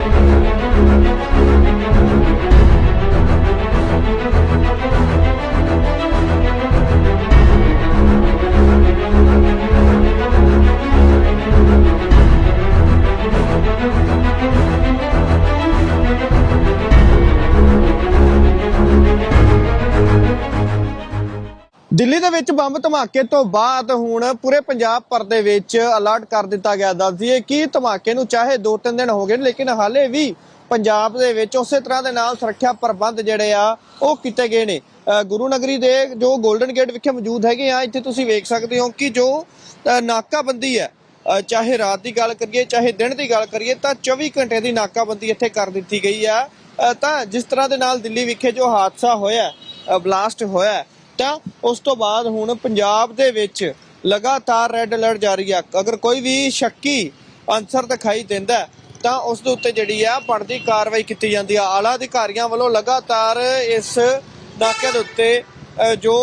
ਦਿੱਲੀ ਦੇ ਵਿੱਚ ਬੰਬ ਧਮਾਕੇ ਤੋਂ ਬਾਅਦ ਹੁਣ ਪੂਰੇ ਪੰਜਾਬ ਭਰ ਦੇ ਵਿੱਚ ਅਲਰਟ ਕਰ ਦਿੱਤਾ ਗਿਆ। ਦੱਸ ਕਿ ਧਮਾਕੇ ਨੂੰ ਚਾਹੇ 2-3 ਦਿਨ ਹੋ ਗਏ, ਲੇਕਿਨ ਹਾਲੇ ਵੀ ਪੰਜਾਬ ਦੇ ਵਿੱਚ ਉਸੇ ਤਰ੍ਹਾਂ ਦੇ ਨਾਲ ਸੁਰੱਖਿਆ ਪ੍ਰਬੰਧ ਜਿਹੜੇ ਆ, ਉਹ ਕੀਤੇ ਗਏ ਨੇ। ਗੁਰੂ ਨਗਰੀ ਦੇ ਜੋ 골ਡਨ ਗੇਟ ਵਿਖੇ ਮੌਜੂਦ ਹੈਗੇ ਆ, ਇੱਥੇ ਤੁਸੀਂ ਵੇਖ ਸਕਦੇ ਹੋ ਕਿ ਜੋ ਨਾਕਾਬੰਦੀ ਹੈ ਚਾਹੇ ਰਾਤ ਦੀ ਗੱਲ ਕਰੀਏ, ਚਾਹੇ ਦਿਨ ਦੀ ਗੱਲ ਕਰੀਏ, ਤਾਂ 24 ਘੰਟੇ ਦੀ ਨਾਕਾਬੰਦੀ ਇੱਥੇ ਕਰ ਦਿੱਤੀ ਗਈ ਆ। ਤਾਂ ਜਿਸ ਤਰ੍ਹਾਂ ਦੇ ਨਾਲ ਦਿੱਲੀ ਵਿਖੇ ਜੋ ਹਾਦਸਾ ਹੋਇਆ ਬਲਾਸਟ ਹੋਇਆ ਤਾਂ ਉਸ ਤੋਂ ਬਾਅਦ ਹੁਣ ਪੰਜਾਬ ਦੇ ਵਿੱਚ ਲਗਾਤਾਰ ਰੈੱਡ ਅਲਰਟ ਜਾਰੀ ਆ। ਅਗਰ ਕੋਈ ਵੀ ਸ਼ੱਕੀ ਅਨਸਰ ਦਿਖਾਈ ਦਿੰਦਾ ਤਾਂ ਉਸ ਦੇ ਉੱਤੇ ਜਿਹੜੀ ਆ ਬਣਦੀ ਕਾਰਵਾਈ ਕੀਤੀ ਜਾਂਦੀ ਆ। ਆਲਾ ਅਧਿਕਾਰੀਆਂ ਵੱਲੋਂ ਲਗਾਤਾਰ ਇਸ ਨਾਕੇ ਦੇ ਉੱਤੇ ਜੋ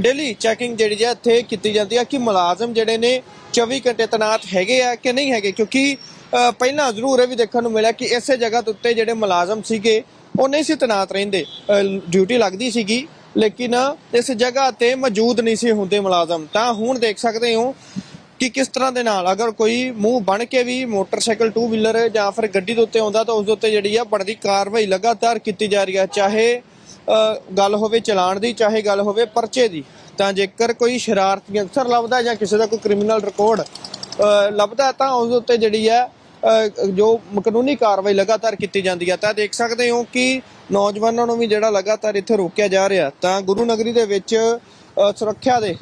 ਡੇਲੀ ਚੈਕਿੰਗ ਜਿਹੜੀ ਹੈ ਇੱਥੇ ਕੀਤੀ ਜਾਂਦੀ ਹੈ ਕਿ ਮੁਲਾਜ਼ਮ ਜਿਹੜੇ ਨੇ 24 ਘੰਟੇ ਤੈਨਾਤ ਹੈਗੇ ਆ ਕਿ ਨਹੀਂ ਹੈਗੇ? ਕਿਉਂਕਿ ਪਹਿਲਾਂ ਜ਼ਰੂਰ ਇਹ ਵੀ ਦੇਖਣ ਨੂੰ ਮਿਲਿਆ ਕਿ ਇਸੇ ਜਗ੍ਹਾ ਦੇ ਉੱਤੇ ਜਿਹੜੇ ਮੁਲਾਜ਼ਮ ਸੀਗੇ, ਉਹ ਨਹੀਂ ਸੀ ਤੈਨਾਤ ਰਹਿੰਦੇ। ਡਿਊਟੀ ਲੱਗਦੀ ਸੀਗੀ। ਲੇਕਿਨ ਇਸ ਜਗ੍ਹਾ ਤੇ ਮੌਜੂਦ ਨਹੀਂ ਸੀ ਹੁੰਦੇ ਮੁਲਾਜ਼ਮ। ਤਾਂ ਹੁਣ ਦੇਖ ਸਕਦੇ ਹੋ ਕਿ ਕਿਸ ਤਰ੍ਹਾਂ ਦੇ ਨਾਲ ਅਗਰ ਕੋਈ ਮੂੰਹ ਬਣ ਕੇ ਵੀ ਮੋਟਰਸਾਈਕਲ ਟੂ ਵੀਲਰ ਜਾਂ ਫਿਰ ਗੱਡੀ ਦੇ ਉੱਤੇ ਆਉਂਦਾ ਤਾਂ ਉਸ ਦੇ ਉੱਤੇ ਜਿਹੜੀ ਆ ਬਣਦੀ ਕਾਰਵਾਈ ਲਗਾਤਾਰ ਕੀਤੀ ਜਾ ਰਹੀ ਹੈ ਚਾਹੇ ਗੱਲ ਹੋਵੇ ਚਲਾਨ ਦੀ, ਚਾਹੇ ਗੱਲ ਹੋਵੇ ਪਰਚੇ ਦੀ। ਤਾਂ ਜੇਕਰ ਕੋਈ ਸ਼ਰਾਰਤੀ ਅਨਸਰ ਲੱਭਦਾ ਜਾਂ ਕਿਸੇ ਦਾ ਕੋਈ ਕ੍ਰਿਮੀਨਲ ਰਿਕਾਰਡ ਲੱਭਦਾ ਤਾਂ ਉਸ ਦੇ ਉੱਤੇ ਜਿਹੜੀ ਹੈ ਜੋ ਕਾਨੂੰਨੀ ਕਾਰਵਾਈ ਲਗਾਤਾਰ ਕੀਤੀ ਜਾਂਦੀ ਹੈ ਤਾਂ ਦੇਖ ਸਕਦੇ ਹੋ ਕਿ ਨੌਜਵਾਨਾਂ ਨੂੰ ਵੀ ਜਿਹੜਾ ਲਗਾਤਾਰ ਇੱਥੇ ਰੋਕਿਆ ਜਾ ਰਿਹਾ, ਤਾਂ ਗੁਰੂ ਨਗਰੀ ਦੇ ਵਿੱਚ ਸੁਰੱਖਿਆ ਦੇ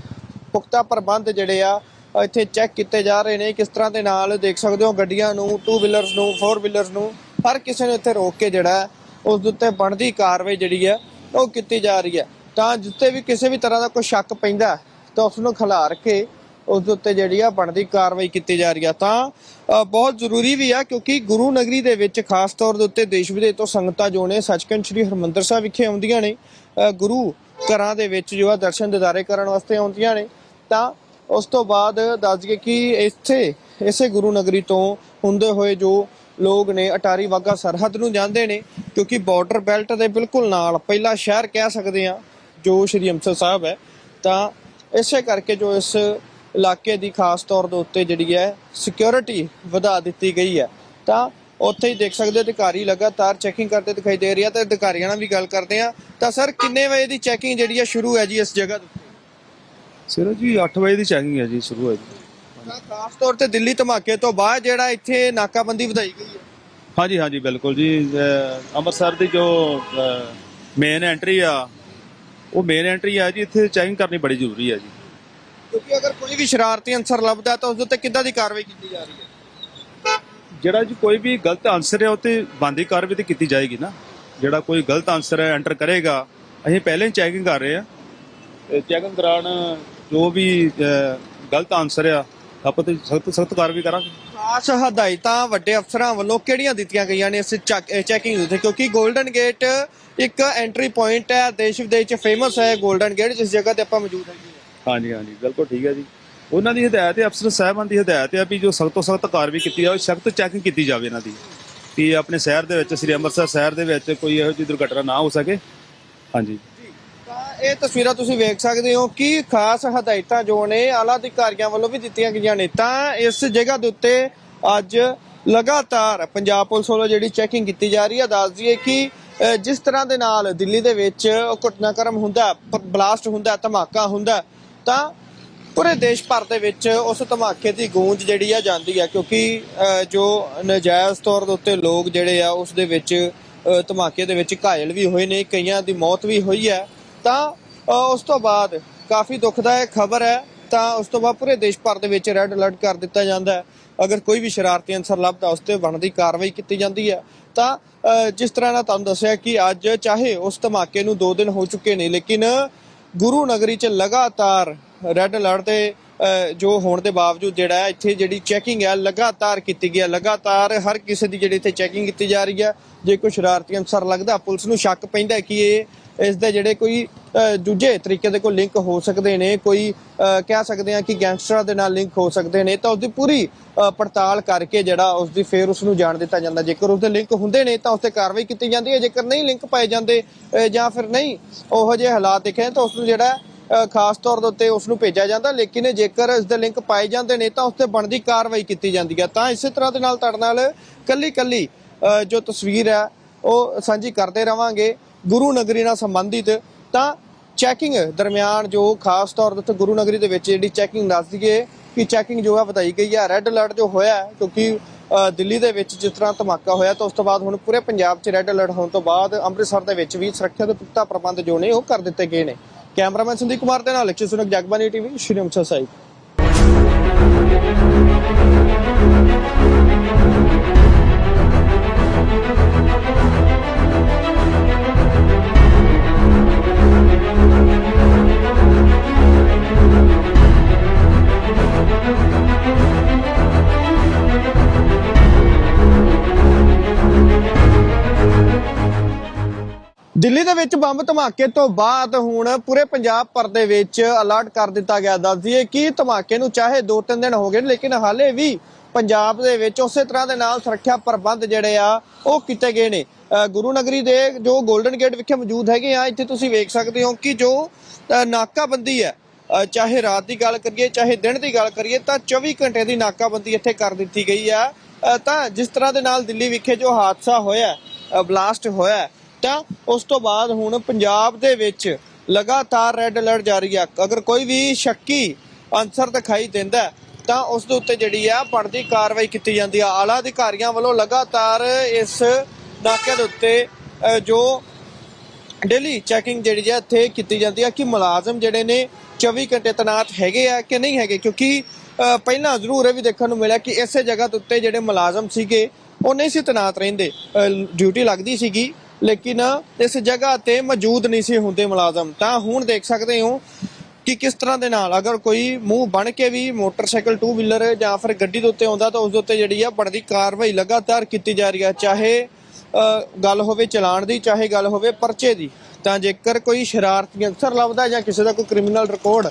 ਪੁਖਤਾ ਪ੍ਰਬੰਧ ਜਿਹੜੇ ਆ ਇੱਥੇ ਚੈੱਕ ਕੀਤੇ ਜਾ ਰਹੇ ਨੇ। ਕਿਸ ਤਰ੍ਹਾਂ ਦੇ ਨਾਲ ਦੇਖ ਸਕਦੇ ਹੋ ਗੱਡੀਆਂ ਨੂੰ ਟੂ ਵੀਲਰਸ ਨੂੰ ਫੋਰ ਵੀਲਰਸ ਨੂੰ, ਹਰ ਕਿਸੇ ਨੂੰ ਇੱਥੇ ਰੋਕ ਕੇ ਜਿਹੜਾ, ਉਸ ਦੇ ਉੱਤੇ ਬਣਦੀ ਕਾਰਵਾਈ ਜਿਹੜੀ ਹੈ ਉਹ ਕੀਤੀ ਜਾ ਰਹੀ ਹੈ ਤਾਂ ਜਿੱਤੇ ਵੀ ਕਿਸੇ ਵੀ ਤਰ੍ਹਾਂ ਦਾ ਕੋਈ ਸ਼ੱਕ ਪੈਂਦਾ, ਤਾਂ ਉਸ ਨੂੰ ਖਿਲਾਰ ਕੇ ਉਸ ਦੇ ਉੱਤੇ ਜਿਹੜੀ ਆ ਬਣਦੀ ਕਾਰਵਾਈ ਕੀਤੀ ਜਾ ਰਹੀ ਆ। ਤਾਂ ਬਹੁਤ ਜ਼ਰੂਰੀ ਵੀ ਆ ਕਿਉਂਕਿ ਗੁਰੂ ਨਗਰੀ ਦੇ ਵਿੱਚ ਖਾਸ ਤੌਰ ਦੇ ਉੱਤੇ ਦੇਸ਼ ਵਿਦੇਸ਼ ਤੋਂ ਸੰਗਤਾਂ ਜੋ ਨੇ ਸੱਚਖੰਡ ਸ੍ਰੀ ਹਰਮੰਦਰ ਸਾਹਿਬ ਵਿਖੇ ਆਉਂਦੀਆਂ ਨੇ। ਗੁਰੂ ਘਰਾਂ ਦੇ ਵਿੱਚ ਜੋ ਆ ਦਰਸ਼ਨ ਦਿਦਾਰੇ ਕਰਨ ਵਾਸਤੇ ਆਉਂਦੀਆਂ ਨੇ। ਤਾਂ, ਉਸ ਤੋਂ ਬਾਅਦ ਦੱਸ ਦਈਏ ਕਿ ਇੱਥੇ, ਇਸੇ ਗੁਰੂ ਨਗਰੀ ਤੋਂ ਹੁੰਦੇ ਹੋਏ ਜੋ ਲੋਕ ਨੇ ਅਟਾਰੀ ਵਾਗਾ ਸਰਹੱਦ ਨੂੰ ਜਾਂਦੇ ਨੇ ਕਿਉਂਕਿ ਬਾਰਡਰ ਬੈਲਟ ਦੇ ਬਿਲਕੁਲ ਨਾਲ ਪਹਿਲਾ ਸ਼ਹਿਰ ਕਹਿ ਸਕਦੇ ਆ ਜੋ ਸ਼੍ਰੀ ਅੰਮ੍ਰਿਤਸਰ ਸਾਹਿਬ ਹੈ। ਤਾਂ, ਇਸੇ ਕਰਕੇ ਜੋ ਇਸ ਇਲਾਕੇ ਦੀ ਖਾਸ ਤੌਰ ਦੇ ਉੱਤੇ ਜਿਹੜੀ ਹੈ ਸਿਕਿਉਰਿਟੀ ਵਧਾ ਦਿੱਤੀ ਗਈ ਹੈ। ਤਾਂ ਉੱਥੇ ਹੀ ਦੇਖ ਸਕਦੇ ਹੋ ਅਧਿਕਾਰੀ ਲਗਾਤਾਰ ਚੈਕਿੰਗ ਕਰਦੇ ਦਿਖਾਈ ਦੇ ਰਹੀ ਹੈ ਤੇ ਅਧਿਕਾਰੀਆਂ ਨਾਲ ਵੀ ਗੱਲ ਕਰਦੇ ਆ। ਤਾਂ ਸਰ ਕਿੰਨੇ ਵਜੇ ਦੀ ਚੈਕਿੰਗ ਜਿਹੜੀ ਹੈ ਸ਼ੁਰੂ ਹੈ ਜੀ ਇਸ ਜਗ੍ਹਾ ਤੋਂ ਸਿਰ ਜੀ 8 ਵਜੇ ਦੀ ਚੈਕਿੰਗ ਹੈ ਜੀ ਸ਼ੁਰੂ ਹੈ ਜੀ। ਤਾਂ ਖਾਸ ਤੌਰ ਤੇ ਦਿੱਲੀ ਧਮਾਕੇ ਤੋਂ ਬਾਅਦ ਜਿਹੜਾ ਇੱਥੇ ਨਾਕਾਬੰਦੀ ਵਧਾਈ ਗਈ ਹੈ। ਹਾਂਜੀ ਹਾਂਜੀ ਬਿਲਕੁਲ ਜੀ। ਅੰਮ੍ਰਿਤਸਰ ਦੀ ਜੋ ਮੇਨ ਐਂਟਰੀ ਆ ਉਹ ਮੇਨ ਐਂਟਰੀ ਆ ਜੀ ਇੱਥੇ ਚੈਕਿੰਗ ਕਰਨੀ ਬੜੀ ਜ਼ਰੂਰੀ ਹੈ ਜੀ। ਕਿਉਂਕਿ ਅਗਰ ਕੋਈ ਵੀ ਸ਼ਰਾਰਤੀ ਅਨਸਰ ਲੱਭਦਾ ਤਾਂ ਉਸ ਦੇ ਉੱਤੇ ਕਿੱਦਾਂ ਦੀ ਕਾਰਵਾਈ ਕੀਤੀ ਜਾ ਰਹੀ ਹੈ? ਜਿਹੜਾ ਜੀ ਕੋਈ ਵੀ ਗਲਤ ਆਨਸਰ ਹੈ ਉਹ ਤੇ ਬੰਦੀ ਕਾਰਵਾਈ ਤੇ ਕੀਤੀ ਜਾਏਗੀ ਨਾ। ਜਿਹੜਾ ਕੋਈ ਗਲਤ ਆਨਸਰ ਹੈ ਐਂਟਰ ਕਰੇਗਾ ਅਸੀਂ ਪਹਿਲਾਂ ਹੀ ਚੈਕਿੰਗ ਕਰ ਰਹੇ ਆ ਚੈਕਿੰਗ ਦੌਰਾਨ ਜੋ ਵੀ ਅਹ, ਗਲਤ ਆਨਸਰ ਆ ਆਪਾਂ ਤੇ ਸਖਤ ਸਖਤ ਕਾਰਵਾਈ ਕਰਾਂਗੇ। ਖਾਸ ਹਦਾਇਤਾਂ ਵੱਡੇ ਅਫਸਰਾਂ ਵੱਲੋਂ ਕਿਹੜੀਆਂ ਦਿੱਤੀਆਂ ਗਈਆਂ ਨੇ ਇਸ ਚੈਕਿੰਗ ਉੱਤੇ? ਕਿਉਂਕਿ 골ਡਨ ਗੇਟ ਇੱਕ ਐਂਟਰੀ ਪੁਆਇੰਟ ਹੈ ਦੇਸ਼ ਵਿਦੇਸ਼ ਚ ਫੇਮਸ ਹੈ 골ਡਨ ਗੇਟ ਜਿਸ ਜਗ੍ਹਾ ਤੇ ਆਪਾਂ ਮੌਜੂਦ ਹਾਂ। ਹਾਂਜੀ ਹਾਂਜੀ, ਬਿਲਕੁਲ ਠੀਕ ਹੈ ਜੀ। ਉਹਨਾਂ ਦੀ ਹਦਾਇਤ ਹੈ, ਅਫਸਰ ਸਾਹਿਬਾਨ ਦੀ ਹਦਾਇਤ ਹੈ ਵੀ ਜੋ ਸਖਤ ਤੋਂ ਸਖਤ ਕਾਰਵਾਈ ਕੀਤੀ ਜਾਵੇ, ਸਖਤ ਚੈਕਿੰਗ ਕੀਤੀ ਜਾਵੇ ਇਹਨਾਂ ਦੀ। ਕਿ ਆਪਣੇ ਸ਼ਹਿਰ ਦੇ ਵਿੱਚ, ਸ੍ਰੀ ਅੰਮ੍ਰਿਤਸਰ ਸ਼ਹਿਰ ਦੇ ਵਿੱਚ ਕੋਈ ਇਹੋ ਜਿਹੀ ਦੁਰਘਟਨਾ ਨਾ ਹੋ ਸਕੇ। ਹਾਂਜੀ। ਇਹ ਤਸਵੀਰਾਂ ਤੁਸੀਂ ਵੇਖ ਸਕਦੇ ਹੋ ਕਿ ਖਾਸ ਹਦਾਇਤਾਂ ਜੋ ਨੇ, ਆਲਾ ਅਧਿਕਾਰੀਆਂ ਵੱਲੋਂ ਵੀ ਦਿੱਤੀਆਂ ਗਈਆਂ ਨੇ। ਤਾਂ ਇਸ ਜਗ੍ਹਾ ਦੇ ਉੱਤੇ ਅੱਜ ਲਗਾਤਾਰ ਪੰਜਾਬ ਪੁਲਿਸ ਵੱਲੋਂ ਜਿਹੜੀ ਚੈਕਿੰਗ ਕੀਤੀ ਜਾ ਰਹੀ ਹੈ, ਦੱਸ ਦਈਏ ਕਿ ਜਿਸ ਤਰ੍ਹਾਂ ਦੇ ਨਾਲ ਦਿੱਲੀ ਦੇ ਵਿੱਚ ਘਟਨਾਕ੍ਰਮ ਹੁੰਦਾ ਬਲਾਸਟ ਹੁੰਦਾ, ਧਮਾਕਾ ਹੁੰਦਾ ਤਾਂ ਪੂਰੇ ਦੇਸ਼ ਭਰ ਦੇ ਵਿੱਚ ਉਸ ਧਮਾਕੇ ਦੀ ਗੂੰਜ ਜਿਹੜੀ ਆ ਜਾਂਦੀ ਆ, ਕਿਉਂਕਿ ਜੋ ਨਜਾਇਜ਼ ਤੌਰ ਦੇ ਉੱਤੇ ਲੋਕ ਜਿਹੜੇ ਆ, ਉਸ ਦੇ ਵਿੱਚ ਧਮਾਕੇ ਦੇ ਵਿੱਚ ਘਾਇਲ ਵੀ ਹੋਏ ਨੇ, ਕਈਆਂ ਦੀ ਮੌਤ ਵੀ ਹੋਈ ਹੈ। ਤਾਂ ਉਸ ਤੋਂ ਬਾਅਦ ਕਾਫੀ ਦੁਖਦਾਇਕ ਖਬਰ ਹੈ। ਤਾਂ ਉਸ ਤੋਂ ਬਾਅਦ ਪੂਰੇ ਦੇਸ਼ ਭਰ ਦੇ ਵਿੱਚ ਰੈੱਡ ਅਲਰਟ ਕਰ ਦਿੱਤਾ ਜਾਂਦਾ ਹੈ। ਅਗਰ ਕੋਈ ਵੀ ਸ਼ਰਾਰਤੀ ਅਨਸਰ ਲੱਭਦਾ, ਉਸ ਤੇ ਬਣਦੀ ਕਾਰਵਾਈ ਕੀਤੀ ਜਾਂਦੀ ਹੈ। ਤਾਂ ਜਿਸ ਤਰ੍ਹਾਂ ਨਾਲ ਤੁਹਾਨੂੰ ਦੱਸਿਆ ਕਿ ਅੱਜ ਚਾਹੇ ਉਸ ਧਮਾਕੇ ਨੂੰ 2 ਦਿਨ ਹੋ ਚੁੱਕੇ ਨੇ, ਲੇਕਿਨ ਗੁਰੂ ਨਗਰੀ 'ਚ ਲਗਾਤਾਰ ਰੈੱਡ ਅਲਰਟ ਤੇ ਜੋ ਹੋਣ ਦੇ ਬਾਵਜੂਦ ਜਿਹੜਾ ਹੈ, ਇੱਥੇ ਜਿਹੜੀ ਚੈਕਿੰਗ ਹੈ, ਲਗਾਤਾਰ ਕੀਤੀ ਗਈ ਹੈ, ਲਗਾਤਾਰ ਹਰ ਕਿਸੇ ਦੀ ਜਿਹੜੀ ਇੱਥੇ ਚੈਕਿੰਗ ਕੀਤੀ ਜਾ ਰਹੀ ਹੈ। ਜੇ ਕੋਈ ਸ਼ਰਾਰਤੀ ਅਨਸਰ ਲੱਗਦਾ, ਪੁਲਿਸ ਨੂੰ ਸ਼ੱਕ ਪੈਂਦਾ ਕਿ ਇਹ, ਇਸ ਦੇ ਜਿਹੜੇ ਕੋਈ ਦੂਜੇ ਤਰੀਕੇ ਦੇ ਕੋਈ ਲਿੰਕ ਹੋ ਸਕਦੇ ਨੇ, ਕੋਈ ਕਹਿ ਸਕਦੇ ਆ ਕਿ ਗੈਂਗਸਟਰਾਂ ਦੇ ਨਾਲ ਲਿੰਕ ਹੋ ਸਕਦੇ ਨੇ, ਤਾਂ ਉਸਦੀ ਪੂਰੀ ਪੜਤਾਲ ਕਰਕੇ ਜਿਹੜਾ ਉਸਦੀ ਫੇਰ ਉਸ ਨੂੰ ਜਾਣ ਦਿੱਤਾ ਜਾਂਦਾ। ਜੇਕਰ ਉਸਦੇ ਲਿੰਕ ਹੁੰਦੇ ਨੇ, ਤਾਂ ਉਸ ਤੇ ਕਾਰਵਾਈ ਕੀਤੀ ਜਾਂਦੀ ਹੈ। ਜੇਕਰ ਨਹੀਂ ਲਿੰਕ ਪਾਏ ਜਾਂਦੇ ਜਾਂ ਫਿਰ ਨਹੀਂ, ਉਹੋ ਜਿਹੇ ਹਾਲਾਤ ਦਿਖੇ, ਤਾਂ ਉਸ ਨੂੰ ਜਿਹੜਾ ਖਾਸ ਤੌਰ ਦੇ ਉੱਤੇ ਉਸ ਨੂੰ ਭੇਜਿਆ ਜਾਂਦਾ। ਲੇਕਿਨ ਜੇਕਰ ਇਸ ਦੇ ਲਿੰਕ ਪਾਏ ਜਾਂਦੇ ਨੇ, ਤਾਂ ਉਸ ਤੇ ਬਣਦੀ ਕਾਰਵਾਈ ਕੀਤੀ ਜਾਂਦੀ ਹੈ। ਤਾਂ ਇਸੇ ਤਰ੍ਹਾਂ ਦੇ ਨਾਲ ਤੁਹਾਡੇ ਨਾਲ ਕੱਲੀ ਕੱਲੀ ਜੋ ਤਸਵੀਰ ਹੈ, ਉਹ ਸਾਂਝੀ ਕਰਦੇ ਰਵਾਂਗੇ। ਗੁਰੂ ਨਗਰੀ ਨਾਲ ਸੰਬੰਧਿਤ। ਤਾਂ ਚੈਕਿੰਗ ਦਰਮਿਆਨ ਜੋ ਖਾਸ ਤੌਰ ਦੇ ਉੱਤੇ ਗੁਰੂ ਨਗਰੀ ਦੇ ਵਿੱਚ ਜਿਹੜੀ ਚੈਕਿੰਗ ਦੱਸ ਦਈਏ ਕਿ ਚੈਕਿੰਗ ਜੋ ਹੈ ਵਧਾਈ ਗਈ ਹੈ। ਰੈੱਡ ਅਲਰਟ ਜੋ ਹੋਇਆ ਕਿਉਂਕਿ ਦਿੱਲੀ ਦੇ ਵਿੱਚ ਜਿਸ ਤਰ੍ਹਾਂ ਧਮਾਕਾ ਹੋਇਆ, ਤਾਂ ਉਸ ਤੋਂ ਬਾਅਦ ਹੁਣ ਪੂਰੇ ਪੰਜਾਬ 'ਚ ਰੈੱਡ ਅਲਰਟ ਹੋਣ ਤੋਂ ਬਾਅਦ ਅੰਮ੍ਰਿਤਸਰ ਦੇ ਵਿੱਚ ਵੀ ਸੁਰੱਖਿਆ ਦੇ ਪੁਖਤਾ ਪ੍ਰਬੰਧ ਜੋ ਨੇ ਉਹ ਕਰ ਦਿੱਤੇ ਗਏ ਨੇ। ਕੈਮਰਾਮੈਨ ਸੰਦੀਪ ਕੁਮਾਰ ਦੇ ਨਾਲ ਲਕਸ਼ੇ ਸੁਨਕ ਜਗਬਾਨੀ ਟੀਵੀ, ਸ਼੍ਰੀ ਅੰਮ੍ਰਿਤਸਰ ਸਾਹਿਬ। ਦਿੱਲੀ ਦੇ ਵਿੱਚ ਬੰਬ ਧਮਾਕੇ ਤੋਂ ਬਾਅਦ ਹੁਣ ਪੂਰੇ ਪੰਜਾਬ ਭਰ ਦੇ ਵਿੱਚ ਅਲਰਟ ਕਰ ਦਿੱਤਾ ਗਿਆ। ਦੱਸਦੀਏ ਕਿ ਧਮਾਕੇ ਨੂੰ ਚਾਹੇ 2-3 ਦਿਨ ਹੋ ਗਏ ਨੇ, ਲੇਕਿਨ ਹਾਲੇ ਵੀ ਪੰਜਾਬ ਦੇ ਵਿੱਚ ਉਸੇ ਤਰ੍ਹਾਂ ਦੇ ਨਾਲ ਸੁਰੱਖਿਆ ਪ੍ਰਬੰਧ ਜਿਹੜੇ ਆ ਉਹ ਕੀਤੇ ਗਏ ਨੇ। ਗੁਰੂ ਨਗਰੀ ਦੇ ਜੋ 골ਡਨ ਗੇਟ ਵਿਖੇ ਮੌਜੂਦ ਹੈਗੇ ਆ ਇੱਥੇ ਤੁਸੀਂ ਵੇਖ ਸਕਦੇ ਹੋ ਕਿ ਜੋ ਨਾਕਾਬੰਦੀ ਹੈ ਚਾਹੇ ਰਾਤ ਦੀ ਗੱਲ ਕਰੀਏ ਚਾਹੇ ਦਿਨ ਦੀ ਗੱਲ ਕਰੀਏ ਤਾਂ 24 ਘੰਟੇ ਦੀ ਨਾਕਾਬੰਦੀ ਇੱਥੇ ਕਰ ਦਿੱਤੀ ਗਈ ਆ। ਤਾਂ ਜਿਸ ਤਰ੍ਹਾਂ ਦੇ ਨਾਲ ਦਿੱਲੀ ਵਿਖੇ ਜੋ ਹਾਦਸਾ ਹੋਇਆ ਬਲਾਸਟ ਹੋਇਆ ਤਾਂ ਉਸ ਤੋਂ ਬਾਅਦ ਹੁਣ ਪੰਜਾਬ ਦੇ ਵਿੱਚ ਲਗਾਤਾਰ ਰੈੱਡ ਅਲਰਟ ਜਾਰੀ ਆ। ਅਗਰ ਕੋਈ ਵੀ ਸ਼ੱਕੀ ਅਨਸਰ ਦਿਖਾਈ ਦਿੰਦਾ ਤਾਂ ਉਸ ਦੇ ਉੱਤੇ ਜਿਹੜੀ ਆ ਬਣਦੀ ਕਾਰਵਾਈ ਕੀਤੀ ਜਾਂਦੀ ਆ। ਆਲਾ ਅਧਿਕਾਰੀਆਂ ਵੱਲੋਂ ਲਗਾਤਾਰ ਇਸ ਨਾਕੇ ਦੇ ਉੱਤੇ ਜੋ ਡੇਲੀ ਚੈਕਿੰਗ ਜਿਹੜੀ ਹੈ ਇੱਥੇ ਕੀਤੀ ਜਾਂਦੀ ਹੈ ਕਿ ਮੁਲਾਜ਼ਮ ਜਿਹੜੇ ਨੇ 24 ਘੰਟੇ ਤੈਨਾਤ ਹੈਗੇ ਆ ਕਿ ਨਹੀਂ ਹੈਗੇ? ਕਿਉਂਕਿ ਪਹਿਲਾਂ ਜ਼ਰੂਰ ਇਹ ਵੀ ਦੇਖਣ ਨੂੰ ਮਿਲਿਆ ਕਿ ਇਸੇ ਜਗ੍ਹਾ ਦੇ ਉੱਤੇ ਜਿਹੜੇ ਮੁਲਾਜ਼ਮ ਸੀਗੇ, ਉਹ ਨਹੀਂ ਸੀ ਤੈਨਾਤ ਰਹਿੰਦੇ। ਡਿਊਟੀ ਲੱਗਦੀ ਸੀਗੀ। ਲੇਕਿਨ ਇਸ ਜਗ੍ਹਾ ਤੇ ਮੌਜੂਦ ਨਹੀਂ ਸੀ ਹੁੰਦੇ ਮੁਲਾਜ਼ਮ। ਤਾਂ ਹੁਣ ਦੇਖ ਸਕਦੇ ਹੋ ਕਿ ਕਿਸ ਤਰ੍ਹਾਂ ਦੇ ਨਾਲ ਅਗਰ ਕੋਈ ਮੂੰਹ ਬਣ ਕੇ ਵੀ ਮੋਟਰਸਾਈਕਲ ਟੂ ਵੀਲਰ ਜਾਂ ਫਿਰ ਗੱਡੀ ਦੇ ਉੱਤੇ ਆਉਂਦਾ ਤਾਂ ਉਸ ਦੇ ਉੱਤੇ ਜਿਹੜੀ ਆ ਬਣਦੀ ਕਾਰਵਾਈ ਲਗਾਤਾਰ ਕੀਤੀ ਜਾ ਰਹੀ ਹੈ ਚਾਹੇ ਅ, ਗੱਲ ਹੋਵੇ ਚਲਾਨ ਦੀ ਚਾਹੇ ਗੱਲ ਹੋਵੇ ਪਰਚੇ ਦੀ। ਤਾਂ ਜੇਕਰ ਕੋਈ ਸ਼ਰਾਰਤੀ ਅਨਸਰ ਲੱਭਦਾ ਜਾਂ ਕਿਸੇ ਦਾ ਕੋਈ ਕ੍ਰਿਮੀਨਲ ਰਿਕਾਰਡ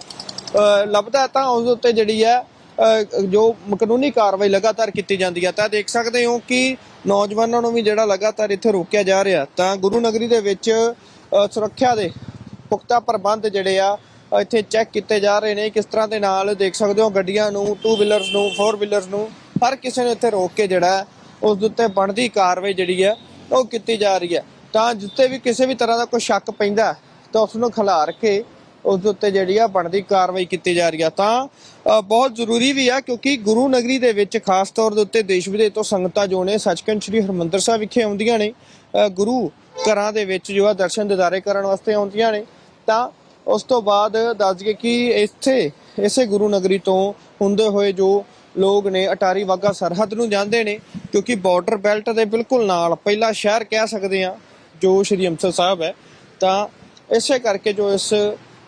ਲੱਭਦਾ ਤਾਂ ਉਸ ਦੇ ਉੱਤੇ ਜਿਹੜੀ ਹੈ ਅ, ਜੋ ਕਾਨੂੰਨੀ ਕਾਰਵਾਈ ਲਗਾਤਾਰ ਕੀਤੀ ਜਾਂਦੀ ਹੈ ਤਾਂ ਦੇਖ ਸਕਦੇ ਹੋ ਕਿ ਨੌਜਵਾਨਾਂ ਨੂੰ ਵੀ ਜਿਹੜਾ ਲਗਾਤਾਰ ਇੱਥੇ ਰੋਕਿਆ ਜਾ ਰਿਹਾ, ਤਾਂ ਗੁਰੂ ਨਗਰੀ ਦੇ ਵਿੱਚ ਸੁਰੱਖਿਆ ਦੇ ਪੁਖਤਾ ਪ੍ਰਬੰਧ ਜਿਹੜੇ ਆ ਇੱਥੇ ਚੈੱਕ ਕੀਤੇ ਜਾ ਰਹੇ ਨੇ। ਕਿਸ ਤਰ੍ਹਾਂ ਦੇ ਨਾਲ ਦੇਖ ਸਕਦੇ ਹੋ ਗੱਡੀਆਂ ਨੂੰ ਟੂ ਵੀਲਰਸ ਨੂੰ ਫੋਰ ਵੀਲਰਸ ਨੂੰ, ਹਰ ਕਿਸੇ ਨੂੰ ਇੱਥੇ ਰੋਕ ਕੇ ਜਿਹੜਾ, ਉਸ ਦੇ ਉੱਤੇ ਬਣਦੀ ਕਾਰਵਾਈ ਜਿਹੜੀ ਹੈ ਉਹ ਕੀਤੀ ਜਾ ਰਹੀ ਹੈ ਤਾਂ ਜਿੱਤੇ ਵੀ ਕਿਸੇ ਵੀ ਤਰ੍ਹਾਂ ਦਾ ਕੋਈ ਸ਼ੱਕ ਪੈਂਦਾ, ਤਾਂ ਉਸ ਨੂੰ ਖਿਲਾਰ ਕੇ ਉਸ ਦੇ ਉੱਤੇ ਜਿਹੜੀ ਆ ਬਣਦੀ ਕਾਰਵਾਈ ਕੀਤੀ ਜਾ ਰਹੀ ਆ। ਤਾਂ ਬਹੁਤ ਜ਼ਰੂਰੀ ਵੀ ਆ ਕਿਉਂਕਿ ਗੁਰੂ ਨਗਰੀ ਦੇ ਵਿੱਚ ਖਾਸ ਤੌਰ ਦੇ ਉੱਤੇ ਦੇਸ਼ ਵਿਦੇਸ਼ ਤੋਂ ਸੰਗਤਾਂ ਜੋ ਨੇ ਸੱਚਖੰਡ ਸ੍ਰੀ ਹਰਮੰਦਰ ਸਾਹਿਬ ਵਿਖੇ ਆਉਂਦੀਆਂ ਨੇ। ਗੁਰੂ ਘਰਾਂ ਦੇ ਵਿੱਚ ਜੋ ਆ ਦਰਸ਼ਨ ਦਿਦਾਰੇ ਕਰਨ ਵਾਸਤੇ ਆਉਂਦੀਆਂ ਨੇ। ਤਾਂ, ਉਸ ਤੋਂ ਬਾਅਦ ਦੱਸ ਗਏ ਕਿ ਇੱਥੇ, ਇਸੇ ਗੁਰੂ ਨਗਰੀ ਤੋਂ ਹੁੰਦੇ ਹੋਏ ਜੋ ਲੋਕ ਨੇ ਅਟਾਰੀ ਵਾਗਾ ਸਰਹੱਦ ਨੂੰ ਜਾਂਦੇ ਨੇ, ਕਿਉਂਕਿ ਬਾਰਡਰ ਬੈਲਟ ਦੇ ਬਿਲਕੁਲ ਨਾਲ, ਪਹਿਲਾ ਸ਼ਹਿਰ ਕਹਿ ਸਕਦੇ ਆ, ਜੋ ਸ਼੍ਰੀ ਅੰਮ੍ਰਿਤਸਰ ਸਾਹਿਬ ਹੈ। ਤਾਂ, ਇਸੇ ਕਰਕੇ ਜੋ ਇਸ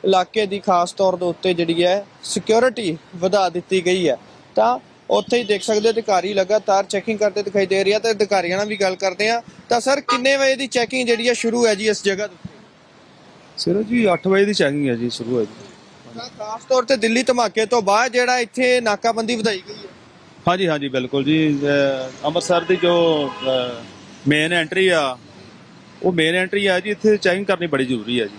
ਇਲਾਕੇ ਦੀ ਖਾਸ ਤੌਰ ਦੇ ਉੱਤੇ ਜਿਹੜੀ ਹੈ ਸਿਕਿਉਰਿਟੀ ਵਧਾ ਦਿੱਤੀ ਗਈ ਹੈ। ਤਾਂ ਉੱਥੇ ਹੀ ਦੇਖ ਸਕਦੇ ਹੋ ਅਧਿਕਾਰੀ ਲਗਾਤਾਰ ਚੈਕਿੰਗ ਕਰਦੇ ਦਿਖਾਈ ਦੇ ਰਹੀ ਤੇ ਅਧਿਕਾਰੀਆਂ ਨਾਲ ਵੀ ਗੱਲ ਕਰਦੇ ਆ। ਤਾਂ ਸਰ ਕਿੰਨੇ ਵਜੇ ਦੀ ਚੈਕਿੰਗ ਜਿਹੜੀ ਹੈ ਸ਼ੁਰੂ ਹੈ ਜੀ ਇਸ ਜਗ੍ਹਾ ਤੋਂ ਸਿਰਫ ਜੀ 8 ਵਜੇ ਦੀ ਚੈਕਿੰਗ ਹੈ ਜੀ ਸ਼ੁਰੂ ਹੈ ਜੀ। ਤਾਂ ਖਾਸ ਤੌਰ ਤੇ ਦਿੱਲੀ ਧਮਾਕੇ ਤੋਂ ਬਾਅਦ ਜਿਹੜਾ ਇੱਥੇ ਨਾਕਾਬੰਦੀ ਵਧਾਈ ਗਈ ਹੈ। ਹਾਂਜੀ ਹਾਂਜੀ ਬਿਲਕੁਲ ਜੀ। ਅਹ ਅੰਮ੍ਰਿਤਸਰ ਦੀ ਜੋ ਮੇਨ ਐਂਟਰੀ ਆ ਉਹ ਮੇਨ ਐਂਟਰੀ ਆ ਜੀ ਇੱਥੇ ਚੈਕਿੰਗ ਕਰਨੀ ਬੜੀ ਜ਼ਰੂਰੀ ਹੈ ਜੀ।